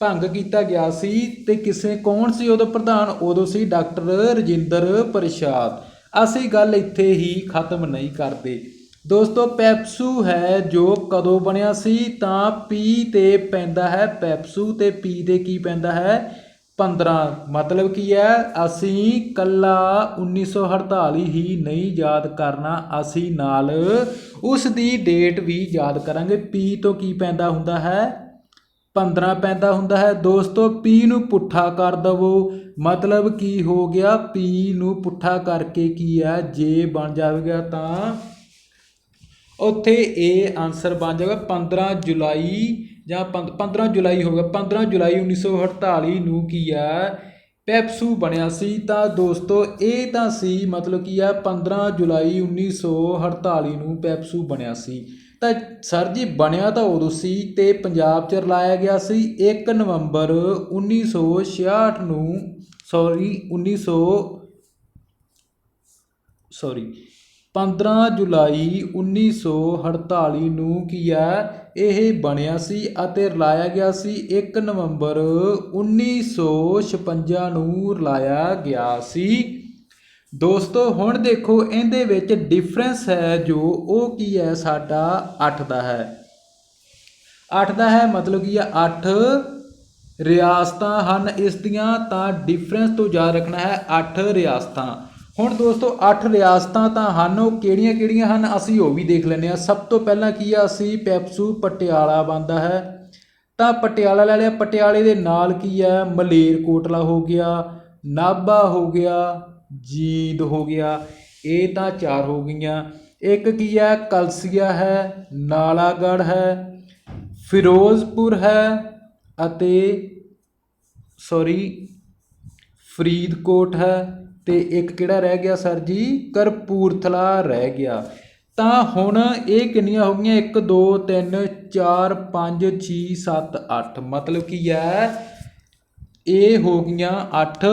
ਭੰਗ ਕੀਤਾ ਗਿਆ ਸੀ ਤੇ ਕਿਸੇ ਕੌਣ ਸੀ? ਉਦੋਂ ਪ੍ਰਧਾਨ ਉਦੋਂ ਸੀ ਡਾਕਟਰ ਰਜਿੰਦਰ ਪ੍ਰਸ਼ਾਦ। ਅਸੀਂ ਗੱਲ ਇੱਥੇ ਹੀ ਖਤਮ ਨਹੀਂ ਕਰਦੇ। ਦੋਸਤੋ, ਪੈਪਸੂ ਹੈ ਜੋ ਕਦੋਂ ਬਣਿਆ ਸੀ? ਤਾਂ ਪੀ ਤੇ ਪੈਂਦਾ ਹੈ ਪੈਪਸੂ ਤੇ ਪੀ ਤੇ ਕੀ ਪੈਂਦਾ ਹੈ? 15 ਮਤਲਬ ਕੀ ਹੈ ਅਸੀਂ ਕੱਲਾ 1948 ਹੀ ਨਹੀਂ ਯਾਦ ਕਰਨਾ, ਅਸੀਂ ਨਾਲ ਉਸ ਦੀ ਡੇਟ ਵੀ ਯਾਦ ਕਰਾਂਗੇ। ਪੀ ਤੋਂ ਕੀ ਪੈਂਦਾ ਹੁੰਦਾ ਹੈ? 15 ਪੈਂਦਾ ਹੁੰਦਾ ਹੈ। ਦੋਸਤੋ, ਪੀ ਨੂੰ ਪੁੱਠਾ ਕਰ ਦਵੋ। ਮਤਲਬ ਕੀ ਹੋ ਗਿਆ? ਪੀ ਨੂੰ ਪੁੱਠਾ ਕਰਕੇ ਕੀ ਹੈ ਜੇ ਬਣ ਜਾਵੇਗਾ ਤਾਂ ਉੱਥੇ ਇਹ ਆਨਸਰ ਬਣ ਜਾਏਗਾ 15 ਜੁਲਾਈ ਜਾਂ 15 ਜੁਲਾਈ ਹੋਗਾ 15 ਜੁਲਾਈ 1948 ਨੂੰ ਕੀ ਆ? ਪੈਪਸੂ ਬਣਿਆ ਸੀ। ਤਾਂ ਦੋਸਤੋ, ਇਹ ਤਾਂ ਸੀ ਮਤਲਬ ਕੀ ਆ 15 ਜੁਲਾਈ 1948 ਨੂੰ ਪੈਪਸੂ ਬਣਿਆ ਸੀ। ਤਾਂ ਸਰ ਜੀ, ਬਣਿਆ ਤਾਂ ਉਦੋਂ ਸੀ ਤੇ ਪੰਜਾਬ 'ਚ ਰਲਾਇਆ ਗਿਆ ਸੀ। 1 ਨਵੰਬਰ 1966 ਨੂੰ ਸੌਰੀ 1900 ਸੌਰੀ 15 ਜੁਲਾਈ 1948 ਨੂੰ ਕੀ ਹੈ? ਇਹ ਬਣਿਆ ਸੀ ਅਤੇ ਰਲਾਇਆ ਗਿਆ ਸੀ। ਇੱਕ ਨਵੰਬਰ 1956 ਨੂੰ ਰਲਾਇਆ ਗਿਆ ਸੀ। ਦੋਸਤੋ, ਹੁਣ ਦੇਖੋ, ਇਹਦੇ ਵਿੱਚ ਡਿਫਰੈਂਸ ਹੈ ਜੋ ਉਹ ਕੀ ਹੈ? ਸਾਡਾ 8 ਦਾ ਹੈ। 8 ਦਾ ਹੈ ਮਤਲਬ ਕੀ ਹੈ? 8 ਰਿਆਸਤਾਂ ਹਨ। ਇਸ ਦੀਆਂ ਤਾਂ ਡਿਫਰੈਂਸ ਤੋਂ ਯਾਦ ਰੱਖਣਾ ਹੈ 8 ਰਿਆਸਤਾਂ। ਹੁਣ ਦੋਸਤੋ 8 ਰਿਆਸਤਾਂ ਤਾਂ ਹਨ, ਉਹ ਕਿਹੜੀਆਂ ਕਿਹੜੀਆਂ ਹਨ? ਅਸੀਂ ਉਹ ਵੀ ਦੇਖ ਲੈਂਦੇ ਹਾਂ। ਸਭ ਤੋਂ ਪਹਿਲਾਂ ਕੀ ਆ, ਅਸੀਂ ਪੈਪਸੂ ਪਟਿਆਲਾ ਬੰਦਾ ਹੈ। ਤਾਂ ਪਟਿਆਲਾ ਲੈ ਲਿਆ। ਪਟਿਆਲੇ ਦੇ ਨਾਲ ਕੀ ਹੈ ਮਲੇਰਕੋਟਲਾ ਹੋ ਗਿਆ, ਨਾਭਾ ਹੋ ਗਿਆ, ਜੀਂਦ ਹੋ ਗਿਆ। ਇਹ ਤਾਂ ਚਾਰ ਹੋ ਗਈਆਂ। ਇੱਕ ਕੀ ਹੈ ਕਲਸੀਆ ਹੈ, ਨਾਲਾਗੜ੍ਹ ਹੈ, ਫਿਰੋਜ਼ਪੁਰ ਹੈ ਅਤੇ ਸੌਰੀ ਫਰੀਦਕੋਟ ਹੈ। ਅਤੇ ਇੱਕ ਕਿਹੜਾ ਰਹਿ ਗਿਆ ਸਰ ਜੀ? ਕਪੂਰਥਲਾ ਰਹਿ ਗਿਆ। ਤਾਂ ਹੁਣ ਇਹ ਕਿੰਨੀਆਂ ਹੋ ਗਈਆਂ? 1 2 3 4 5 6 7 8 ਮਤਲਬ ਕੀ ਹੈ? ਇਹ ਹੋ ਗਈਆਂ 8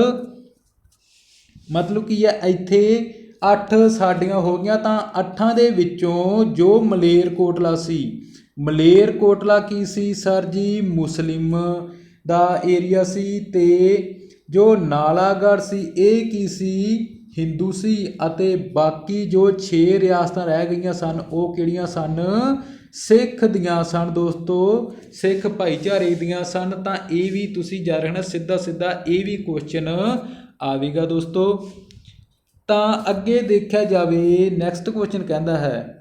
ਮਤਲਬ ਕੀ ਹੈ? ਇੱਥੇ 8 ਸਾਡੀਆਂ ਹੋ ਗਈਆਂ ਤਾਂ 8 ਦੇ ਵਿੱਚੋਂ ਜੋ ਮਲੇਰਕੋਟਲਾ ਸੀ। ਮਲੇਰਕੋਟਲਾ ਕੀ ਸੀ ਸਰ ਜੀ? ਮੁਸਲਿਮ ਦਾ ਏਰੀਆ ਸੀ ਤੇ ਜੋ ਨਾਲਾਗੜ੍ਹ ਸੀ, ਇਹ ਕੀ ਸੀ? ਹਿੰਦੂ ਸੀ ਅਤੇ ਬਾਕੀ ਜੋ 6 ਰਿਆਸਤਾਂ ਰਹਿ ਗਈਆਂ ਸਨ, ਉਹ ਕਿਹੜੀਆਂ ਸਨ? ਸਿੱਖ ਦੀਆਂ ਸਨ ਦੋਸਤੋ, ਸਿੱਖ ਭਾਈਚਾਰੇ ਦੀਆਂ ਸਨ। ਤਾਂ ਇਹ ਵੀ ਤੁਸੀਂ ਜਾ ਰੱਖਣਾ ਸਿੱਧਾ ਸਿੱਧਾ ਇਹ ਵੀ ਕੁਐਸਚਨ ਆਵੇਗਾ ਦੋਸਤੋ। ਤਾਂ ਅੱਗੇ ਦੇਖਿਆ ਜਾਵੇ ਨੈਕਸਟ ਕੁਐਸਚਨ ਕਹਿੰਦਾ ਹੈ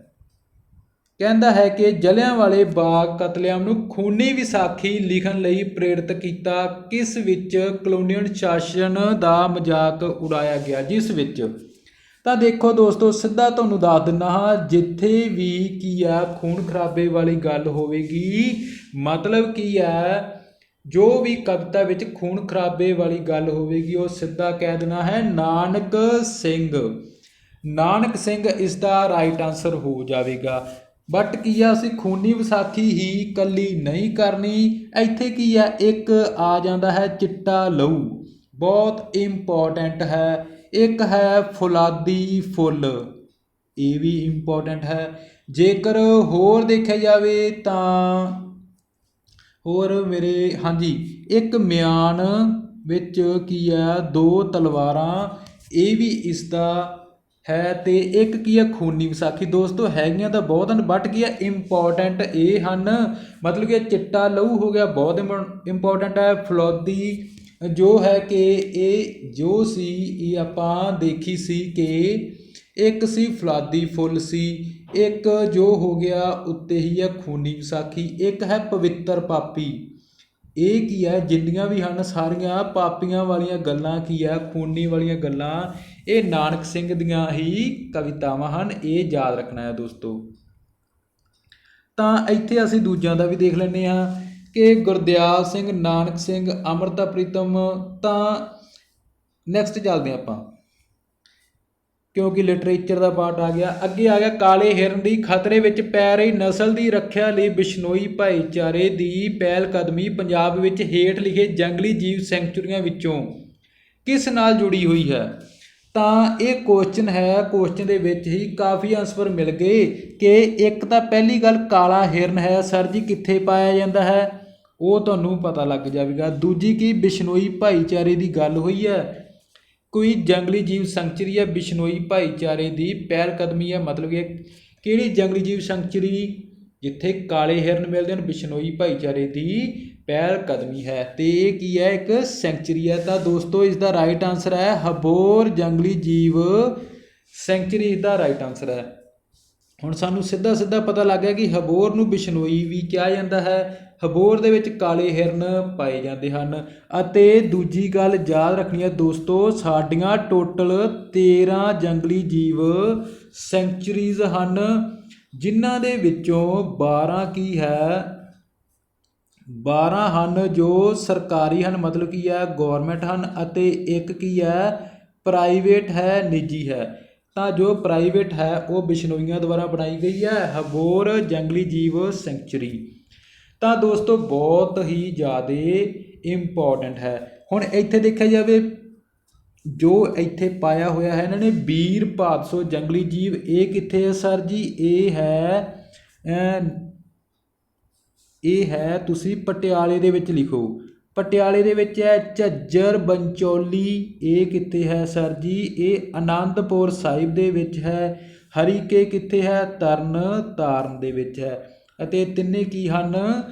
ਕਹਿੰਦਾ ਹੈ ਕਿ ਜਲਿਆਂਵਾਲੇ ਬਾਗ ਕਤਲੇਆਮ ਨੂੰ ਖੂਨੀ ਵਿਸਾਖੀ ਲਿਖਣ ਲਈ ਪ੍ਰੇਰਿਤ ਕੀਤਾ, ਕਿਸ ਵਿੱਚ ਕਲੋਨੀਅਲ ਸ਼ਾਸਨ ਦਾ ਮਜ਼ਾਕ ਉਡਾਇਆ ਗਿਆ? ਜਿਸ ਵਿੱਚ ਤਾਂ ਦੇਖੋ ਦੋਸਤੋ, ਸਿੱਧਾ ਤੁਹਾਨੂੰ ਦੱਸ ਦਿੰਦਾ ਹਾਂ, ਜਿੱਥੇ ਵੀ ਕੀ ਆ, ਖੂਨ ਖਰਾਬੇ ਵਾਲੀ ਗੱਲ ਹੋਵੇਗੀ। ਮਤਲਬ ਕੀ ਹੈ ਜੋ ਵੀ ਕਵਿਤਾ ਵਿੱਚ ਖੂਨ ਖਰਾਬੇ ਵਾਲੀ ਗੱਲ ਹੋਵੇਗੀ, ਉਹ ਸਿੱਧਾ ਕਹਿ ਦੇਣਾ ਹੈ, ਨਾਨਕ ਸਿੰਘ। ਨਾਨਕ ਸਿੰਘ ਇਸ ਦਾ ਰਾਈਟ ਆਨਸਰ ਹੋ ਜਾਵੇਗਾ। ਬਟ ਕੀ ਆ, ਅਸੀਂ ਖੂਨੀ ਵਿਸਾਖੀ ਹੀ ਕੱਲੀ ਨਹੀਂ ਕਰਨੀ। ਇੱਥੇ ਕੀ ਆ, ਇੱਕ ਆ ਜਾਂਦਾ ਹੈ ਚਿੱਟਾ ਲਹੂ। ਬਹੁਤ ਇੰਪੋਰਟੈਂਟ ਹੈ। ਇੱਕ ਹੈ ਫੁਲਾਦੀ ਫੁੱਲ। ਇਹ ਵੀ ਇੰਪੋਰਟੈਂਟ ਹੈ। ਜੇਕਰ ਹੋਰ ਦੇਖਿਆ ਜਾਵੇ ਤਾਂ, ਹੋਰ ਮੇਰੇ, ਹਾਂਜੀ, ਇੱਕ ਮਿਆਨ ਵਿੱਚ ਕੀ ਆ, ਦੋ ਤਲਵਾਰਾਂ। ਇਹ ਵੀ ਇਸ ਦਾ ਹੈ ਤੇ ਇੱਕ ਕੀ ਹੈ ਖੂਨੀ ਵਿਸਾਖੀ? ਦੋਸਤੋ, ਹੈਗੀਆਂ ਤਾਂ ਬਹੁਤ ਹਨ ਬਟ ਕੀ ਹੈ ਇੰਪੋਰਟੈਂਟ ਇਹ ਹਨ। ਮਤਲਬ ਕਿ ਚਿੱਟਾ ਲਹੂ ਹੋ ਗਿਆ, ਬਹੁਤ ਇੰਪੋਰਟੈਂਟ ਹੈ। ਫਲੌਦੀ ਜੋ ਹੈ ਕਿ ਇਹ ਜੋ ਸੀ, ਇਹ ਆਪਾਂ ਦੇਖੀ ਸੀ ਕਿ ਇੱਕ ਸੀ ਫਲਾਦੀ ਫੁੱਲ ਸੀ, ਇੱਕ ਜੋ ਹੋ ਗਿਆ ਉੱਤੇ ਹੀ ਹੈ ਖੂਨੀ ਵਿਸਾਖੀ, ਇੱਕ ਹੈ ਪਵਿੱਤਰ ਪਾਪੀ। ਇਹ ਕੀ ਹੈ ਜਿੰਨੀਆਂ ਵੀ ਹਨ, ਸਾਰੀਆਂ ਪਾਪੀਆਂ ਵਾਲੀਆਂ ਗੱਲਾਂ ਕੀ ਹੈ ਖੂਨੀ ਵਾਲੀਆਂ ਗੱਲਾਂ ਇਹ ਨਾਨਕ ਸਿੰਘ ਦੀਆਂ ਹੀ ਕਵਿਤਾਵਾਂ ਹਨ, ਇਹ ਯਾਦ ਰੱਖਣਾ ਹੈ ਦੋਸਤੋ। ਤਾਂ ਇੱਥੇ ਅਸੀਂ ਦੂਜਿਆਂ ਦਾ ਵੀ ਦੇਖ ਲੈਂਦੇ ਹਾਂ ਕਿ ਗੁਰਦਿਆਲ ਸਿੰਘ, ਨਾਨਕ ਸਿੰਘ, ਅਮਰਤਾ ਪ੍ਰੀਤਮ, ਤਾਂ ਨੈਕਸਟ ਚੱਲਦੇ ਹਾਂ ਆਪਾਂ। ਕਿਉਂਕਿ ਲਿਟਰੇਚਰ ਦਾ ਪਾਰਟ ਆ ਗਿਆ। ਅੱਗੇ ਆ ਗਿਆ ਕਾਲੇ ਹਿਰਨ ਦੀ ਖਤਰੇ ਵਿੱਚ ਪੈ ਰਹੀ ਨਸਲ ਦੀ ਰੱਖਿਆ ਲਈ ਬਿਸ਼ਨੋਈ ਭਾਈਚਾਰੇ ਦੀ ਪਹਿਲ ਕਦਮੀ ਪੰਜਾਬ ਵਿੱਚ ਹੇਠ ਲਿਖੇ ਜੰਗਲੀ ਜੀਵ ਸੈਂਚੁਰੀਆਂ ਵਿੱਚੋਂ ਕਿਸ ਨਾਲ ਜੁੜੀ ਹੋਈ ਹੈ? ਤਾਂ ਇਹ ਕੁਐਸਚਨ ਹੈ ਕੁਐਸਚਨ ਦੇ ਵਿੱਚ ਹੀ ਕਾਫੀ ਆਨਸਰ ਮਿਲ ਗਏ ਕਿ ਇੱਕ ਤਾਂ ਪਹਿਲੀ ਗੱਲ ਕਾਲਾ ਹਿਰਨ ਹੈ, ਸਰ ਜੀ ਕਿੱਥੇ ਪਾਇਆ ਜਾਂਦਾ ਹੈ? ਉਹ ਤੁਹਾਨੂੰ ਪਤਾ ਲੱਗ ਜਾਵੇਗਾ। ਦੂਜੀ ਕੀ ਬਿਸ਼ਨੋਈ ਭਾਈਚਾਰੇ ਦੀ ਗੱਲ ਹੋਈ ਹੈ? ਕੋਈ ਜੰਗਲੀ ਜੀਵ ਸੰਚਰੀ ਹੈ, ਬਿਸ਼ਨੋਈ ਭਾਈਚਾਰੇ ਦੀ ਪਹਿਲ ਕਦਮੀ ਹੈ। ਮਤਲਬ ਕਿ ਕਿਹੜੀ ਜੰਗਲੀ ਜੀਵ ਸੰਚਰੀ ਜਿੱਥੇ ਕਾਲੇ ਹਿਰਨ ਮਿਲਦੇ ਹਨ, ਬਿਸ਼ਨੋਈ ਭਾਈਚਾਰੇ ਦੀ ਪਹਿਲ ਕਦਮੀ ਹੈ ਤੇ ਇਹ ਕੀ ਹੈ? ਇੱਕ ਸੈਂਚਰੀ ਹੈ। ਤਾਂ ਦੋਸਤੋ ਇਸ ਦਾ ਰਾਈਟ ਆਨਸਰ ਹੈ ਹਬੋਰ ਜੰਗਲੀ ਜੀਵ ਸੈਂਚਰੀ ਇਸ ਦਾ ਰਾਈਟ ਆਨਸਰ ਹੈ। ਹੁਣ ਸਾਨੂੰ ਸਿੱਧਾ ਸਿੱਧਾ ਪਤਾ ਲੱਗ ਗਿਆ ਕਿ ਹਬੋਰ ਨੂੰ ਬਿਸ਼ਨੋਈ ਵੀ ਕਿਹਾ ਜਾਂਦਾ ਹੈ। ਹਬੋਰ ਦੇ ਵਿੱਚ ਕਾਲੇ ਹਿਰਨ ਪਾਏ ਜਾਂਦੇ ਹਨ ਅਤੇ ਦੂਜੀ ਗੱਲ ਯਾਦ ਰੱਖਣੀ ਹੈ ਦੋਸਤੋ, ਸਾਡੀਆਂ ਟੋਟਲ 13 ਜੰਗਲੀ ਜੀਵ ਸੈਂਚਰੀਜ਼ ਹਨ, ਜਿਨ੍ਹਾਂ ਦੇ ਵਿੱਚੋਂ 12 ਕੀ ਹੈ? 12 ਹਨ ਜੋ ਸਰਕਾਰੀ ਹਨ, ਮਤਲਬ ਕੀ ਹੈ ਗੌਰਮੈਂਟ ਹਨ ਅਤੇ ਇੱਕ ਕੀ ਹੈ ਪ੍ਰਾਈਵੇਟ ਹੈ, ਨਿੱਜੀ ਹੈ। ਤਾਂ ਜੋ ਪ੍ਰਾਈਵੇਟ ਹੈ, ਉਹ ਬਿਸ਼ਨੋਈਆਂ ਦੁਆਰਾ ਬਣਾਈ ਗਈ ਹੈ, ਹਬੋਰ ਜੰਗਲੀ ਜੀਵ ਸੈਂਚਰੀ ਤਾਂ ਦੋਸਤੋ, ਬਹੁਤ ਹੀ ਜ਼ਿਆਦਾ ਇੰਪੋਰਟੈਂਟ ਹੈ। ਹੁਣ ਇੱਥੇ ਦੇਖਿਆ ਜਾਵੇ, ਜੋ ਇੱਥੇ ਪਾਇਆ ਹੋਇਆ ਹੈ ਇਹਨਾਂ ਨੇ ਵੀਰ ਭਾਦਸੋ ਜੰਗਲੀ ਜੀਵ, ਇਹ ਕਿੱਥੇ ਹੈ ਸਰ ਜੀ? ਇਹ ਹੈ ਇਹ ਹੈ ਤੁਸੀਂ ਪਟਿਆਲੇ ਦੇ ਵਿੱਚ ਲਿਖੋ। ਪਟਿਆਲੇ ਦੇ ਵਿੱਚ ਹੈ ਝੱਜਰ ਬੰਚੋਲੀ। ਇਹ ਕਿੱਥੇ ਹੈ ਸਰ ਜੀ? ਇਹ ਆਨੰਦਪੁਰ ਸਾਹਿਬ ਦੇ ਵਿੱਚ ਹੈ। ਹਰੀਕੇ ਕਿੱਥੇ ਹੈ? ਤਰਨ ਤਾਰਨ ਦੇ ਵਿੱਚ ਹੈ। ਅਤੇ ਤਿੰਨੇ ਕੀ ਹਨ?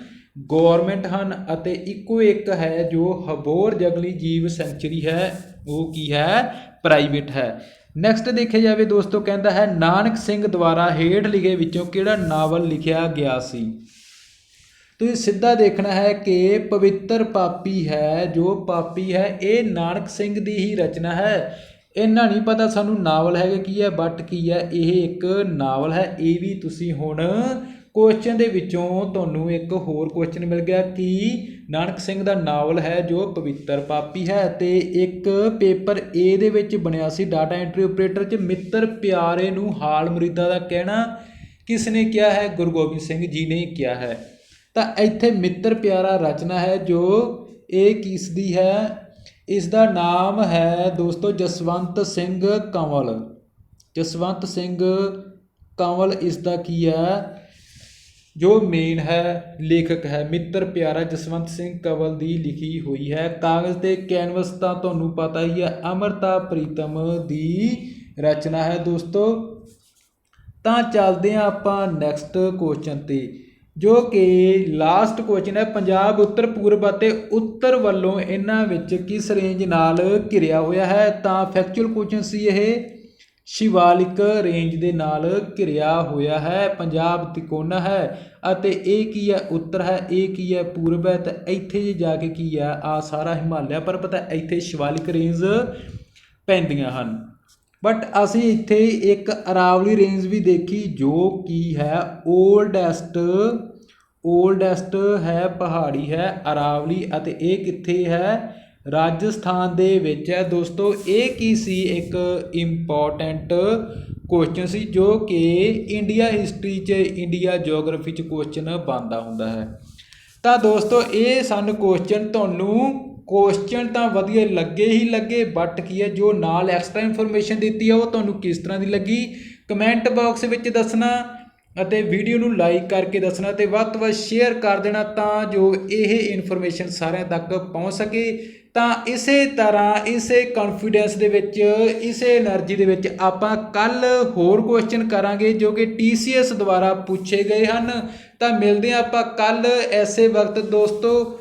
ਗਵਰਨਮੈਂਟ ਹਨ ਅਤੇ ਇੱਕੋ ਇੱਕ ਹੈ ਜੋ ਹਬੋਰ ਜੰਗਲੀ ਜੀਵ ਸੈਂਚਰੀ ਹੈ। ਉਹ ਕੀ ਹੈ? ਪ੍ਰਾਈਵੇਟ ਹੈ। ਨੈਕਸਟ ਦੇਖਿਆ ਜਾਵੇ ਦੋਸਤੋ, ਕਹਿੰਦਾ ਹੈ, ਨਾਨਕ ਸਿੰਘ ਦੁਆਰਾ ਹੇਠ ਲਿਖੇ ਵਿੱਚੋਂ ਕਿਹੜਾ ਨਾਵਲ ਲਿਖਿਆ ਗਿਆ ਸੀ? ਤੁਸੀਂ ਸਿੱਧਾ ਦੇਖਣਾ ਹੈ ਕਿ ਪਵਿੱਤਰ ਪਾਪੀ ਹੈ, ਜੋ ਪਾਪੀ ਹੈ, ਇਹ ਨਾਨਕ ਸਿੰਘ ਦੀ ਹੀ ਰਚਨਾ ਹੈ। ਇੰਨਾ ਨਹੀਂ ਪਤਾ ਸਾਨੂੰ ਨਾਵਲ ਹੈਗਾ ਕੀ ਹੈ, ਬਟ ਕੀ ਹੈ, ਇਹ ਇੱਕ ਨਾਵਲ ਹੈ। ਇਹ ਵੀ ਤੁਸੀਂ ਹੁਣ ਕੁਐਸਚਨ ਦੇ ਵਿੱਚੋਂ ਤੁਹਾਨੂੰ ਇੱਕ ਹੋਰ ਕੁਐਸਚਨ ਮਿਲ ਗਿਆ ਕਿ ਨਾਨਕ ਸਿੰਘ ਦਾ ਨਾਵਲ ਹੈ, ਜੋ ਪਵਿੱਤਰ ਪਾਪੀ ਹੈ ਤੇ ਇੱਕ ਪੇਪਰ A ਦੇ ਵਿੱਚ ਬਣਿਆ ਸੀ ਡਾਟਾ ਐਂਟਰੀ ਆਪਰੇਟਰ 'ਚ। ਮਿੱਤਰ ਪਿਆਰੇ ਨੂੰ ਹਾਲ ਮੁਰੀਦਾ ਦਾ ਕਹਿਣਾ ਕਿਸ ਨੇ ਕਿਹਾ ਹੈ? ਗੁਰੂ ਗੋਬਿੰਦ ਸਿੰਘ ਜੀ ਨੇ ਕਿਹਾ ਹੈ। ਤਾਂ ਇੱਥੇ ਮਿੱਤਰ ਪਿਆਰਾ ਰਚਨਾ ਹੈ ਜੋ ਇਹ ਕਿਸ ਦੀ ਹੈ? ਇਸ ਦਾ ਨਾਮ ਹੈ ਦੋਸਤੋ ਜਸਵੰਤ ਸਿੰਘ ਕੰਵਲ। ਜਸਵੰਤ ਸਿੰਘ ਕੰਵਲ ਇਸ ਦਾ ਕੀ ਹੈ? ਜੋ ਮੇਨ ਹੈ, ਲੇਖਕ ਹੈ, ਮਿੱਤਰ ਪਿਆਰਾ ਜਸਵੰਤ ਸਿੰਘ ਕੰਵਲ ਦੀ ਲਿਖੀ ਹੋਈ ਹੈ। ਕਾਗਜ਼ ਤੇ ਕੈਨਵਸ ਤਾਂ ਤੁਹਾਨੂੰ ਪਤਾ ਹੀ ਹੈ, ਅਮਰਤਾ ਪ੍ਰੀਤਮ ਦੀ ਰਚਨਾ ਹੈ ਦੋਸਤੋ। ਤਾਂ ਚੱਲਦੇ ਹਾਂ ਆਪਾਂ ਨੈਕਸਟ ਕੁਐਸਚਨ ਤੇ। ਜੋ ਕਿ ਲਾਸਟ ਕੁਐਸਚਨ ਹੈ, ਪੰਜਾਬ, ਉੱਤਰ, ਪੂਰਬ ਅਤੇ ਉੱਤਰ ਵੱਲੋਂ ਇਹਨਾਂ ਵਿੱਚ ਕਿਸ ਰੇਂਜ ਨਾਲ ਘਿਰਿਆ ਹੋਇਆ ਹੈ? ਤਾਂ ਫੈਕਚੁਅਲ ਕੁਐਸਚਨ ਸੀ ਇਹ, ਸ਼ਿਵਾਲਿਕ ਰੇਂਜ ਦੇ ਨਾਲ ਘਿਰਿਆ ਹੋਇਆ ਹੈ, ਪੰਜਾਬ ਤਿਕੋਣਾ ਹੈ ਅਤੇ ਇਹ ਕੀ ਹੈ? ਉੱਤਰ ਹੈ, ਇਹ ਕੀ ਹੈ? ਪੂਰਬ ਹੈ, ਤੇ ਇੱਥੇ ਜੇ ਜਾ ਕੇ ਕੀ ਹੈ? ਆ ਸਾਰਾ ਹਿਮਾਲਿਆ ਪਰਬਤ ਹੈ, ਇੱਥੇ ਸ਼ਿਵਾਲਿਕ ਰੇਂਜ ਪੈਂਦੀਆਂ ਹਨ। ਬਟ ਅਸੀਂ ਇੱਥੇ ਇੱਕ ਅਰਾਵਲੀ ਰੇਂਜ ਵੀ ਦੇਖੀ, ਜੋ ਕੀ ਹੈ 올ਡੈਸਟ 올ਡੈਸਟ ਹੈ, ਪਹਾੜੀ ਹੈ, ਅਰਾਵਲੀ ਅਤੇ ਇਹ ਕਿੱਥੇ ਹੈ? ਰਾਜਸਥਾਨ ਦੇ ਵਿੱਚ ਹੈ। ਦੋਸਤੋ, ਇਹ ਕੀ ਸੀ? ਇੱਕ ਇੰਪੋਰਟੈਂਟ ਕੁਐਸਚਨ ਸੀ, ਜੋ ਕਿ ਇੰਡੀਆ ਹਿਸਟਰੀ 'ਚ ਇੰਡੀਆ ਜੀਓਗ੍ਰਾਫੀ 'ਚ ਕੁਐਸਚਨ ਬਣਦਾ ਹੁੰਦਾ ਹੈ। ਤਾਂ ਦੋਸਤੋ, ਇਹ ਸਨ ਕੁਐਸਚਨ ਤੁਹਾਨੂੰ ਕੁਐਸਚਨ ਤਾਂ ਵਧੀਆ ਲੱਗੇ ਹੀ ਲੱਗੇ ਬਟ ਕੀ ਹੈ, ਜੋ ਨਾਲ ਐਕਸਟਰਾ ਇਨਫੋਰਮੇਸ਼ਨ ਦਿੱਤੀ ਹੈ ਉਹ ਤੁਹਾਨੂੰ ਕਿਸ ਤਰ੍ਹਾਂ ਦੀ ਲੱਗੀ? ਕਮੈਂਟ ਬਾਕਸ ਵਿੱਚ ਦੱਸਣਾ ਅਤੇ ਵੀਡੀਓ ਨੂੰ ਲਾਈਕ ਕਰਕੇ ਦੱਸਣਾ ਤੇ ਵੱਧ ਤੋਂ ਵੱਧ ਸ਼ੇਅਰ ਕਰ ਦੇਣਾ ਤਾਂ ਜੋ ਇਹ ਇਨਫੋਰਮੇਸ਼ਨ ਸਾਰਿਆਂ ਤੱਕ ਪਹੁੰਚ ਸਕੇ। ਤਾਂ ਇਸੇ ਤਰ੍ਹਾਂ, ਇਸੇ ਕੌਨਫੀਡੈਂਸ ਦੇ ਵਿੱਚ, ਇਸੇ એનર્ਜੀ ਦੇ ਵਿੱਚ ਆਪਾਂ ਕੱਲ ਹੋਰ ਕੁਐਸਚਨ ਕਰਾਂਗੇ ਜੋ ਕਿ TCS ਦੁਆਰਾ ਪੁੱਛੇ ਗਏ ਹਨ। ਤਾਂ ਮਿਲਦੇ ਆਪਾਂ ਕੱਲ ਐਸੇ ਵਕਤ, ਦੋਸਤੋ।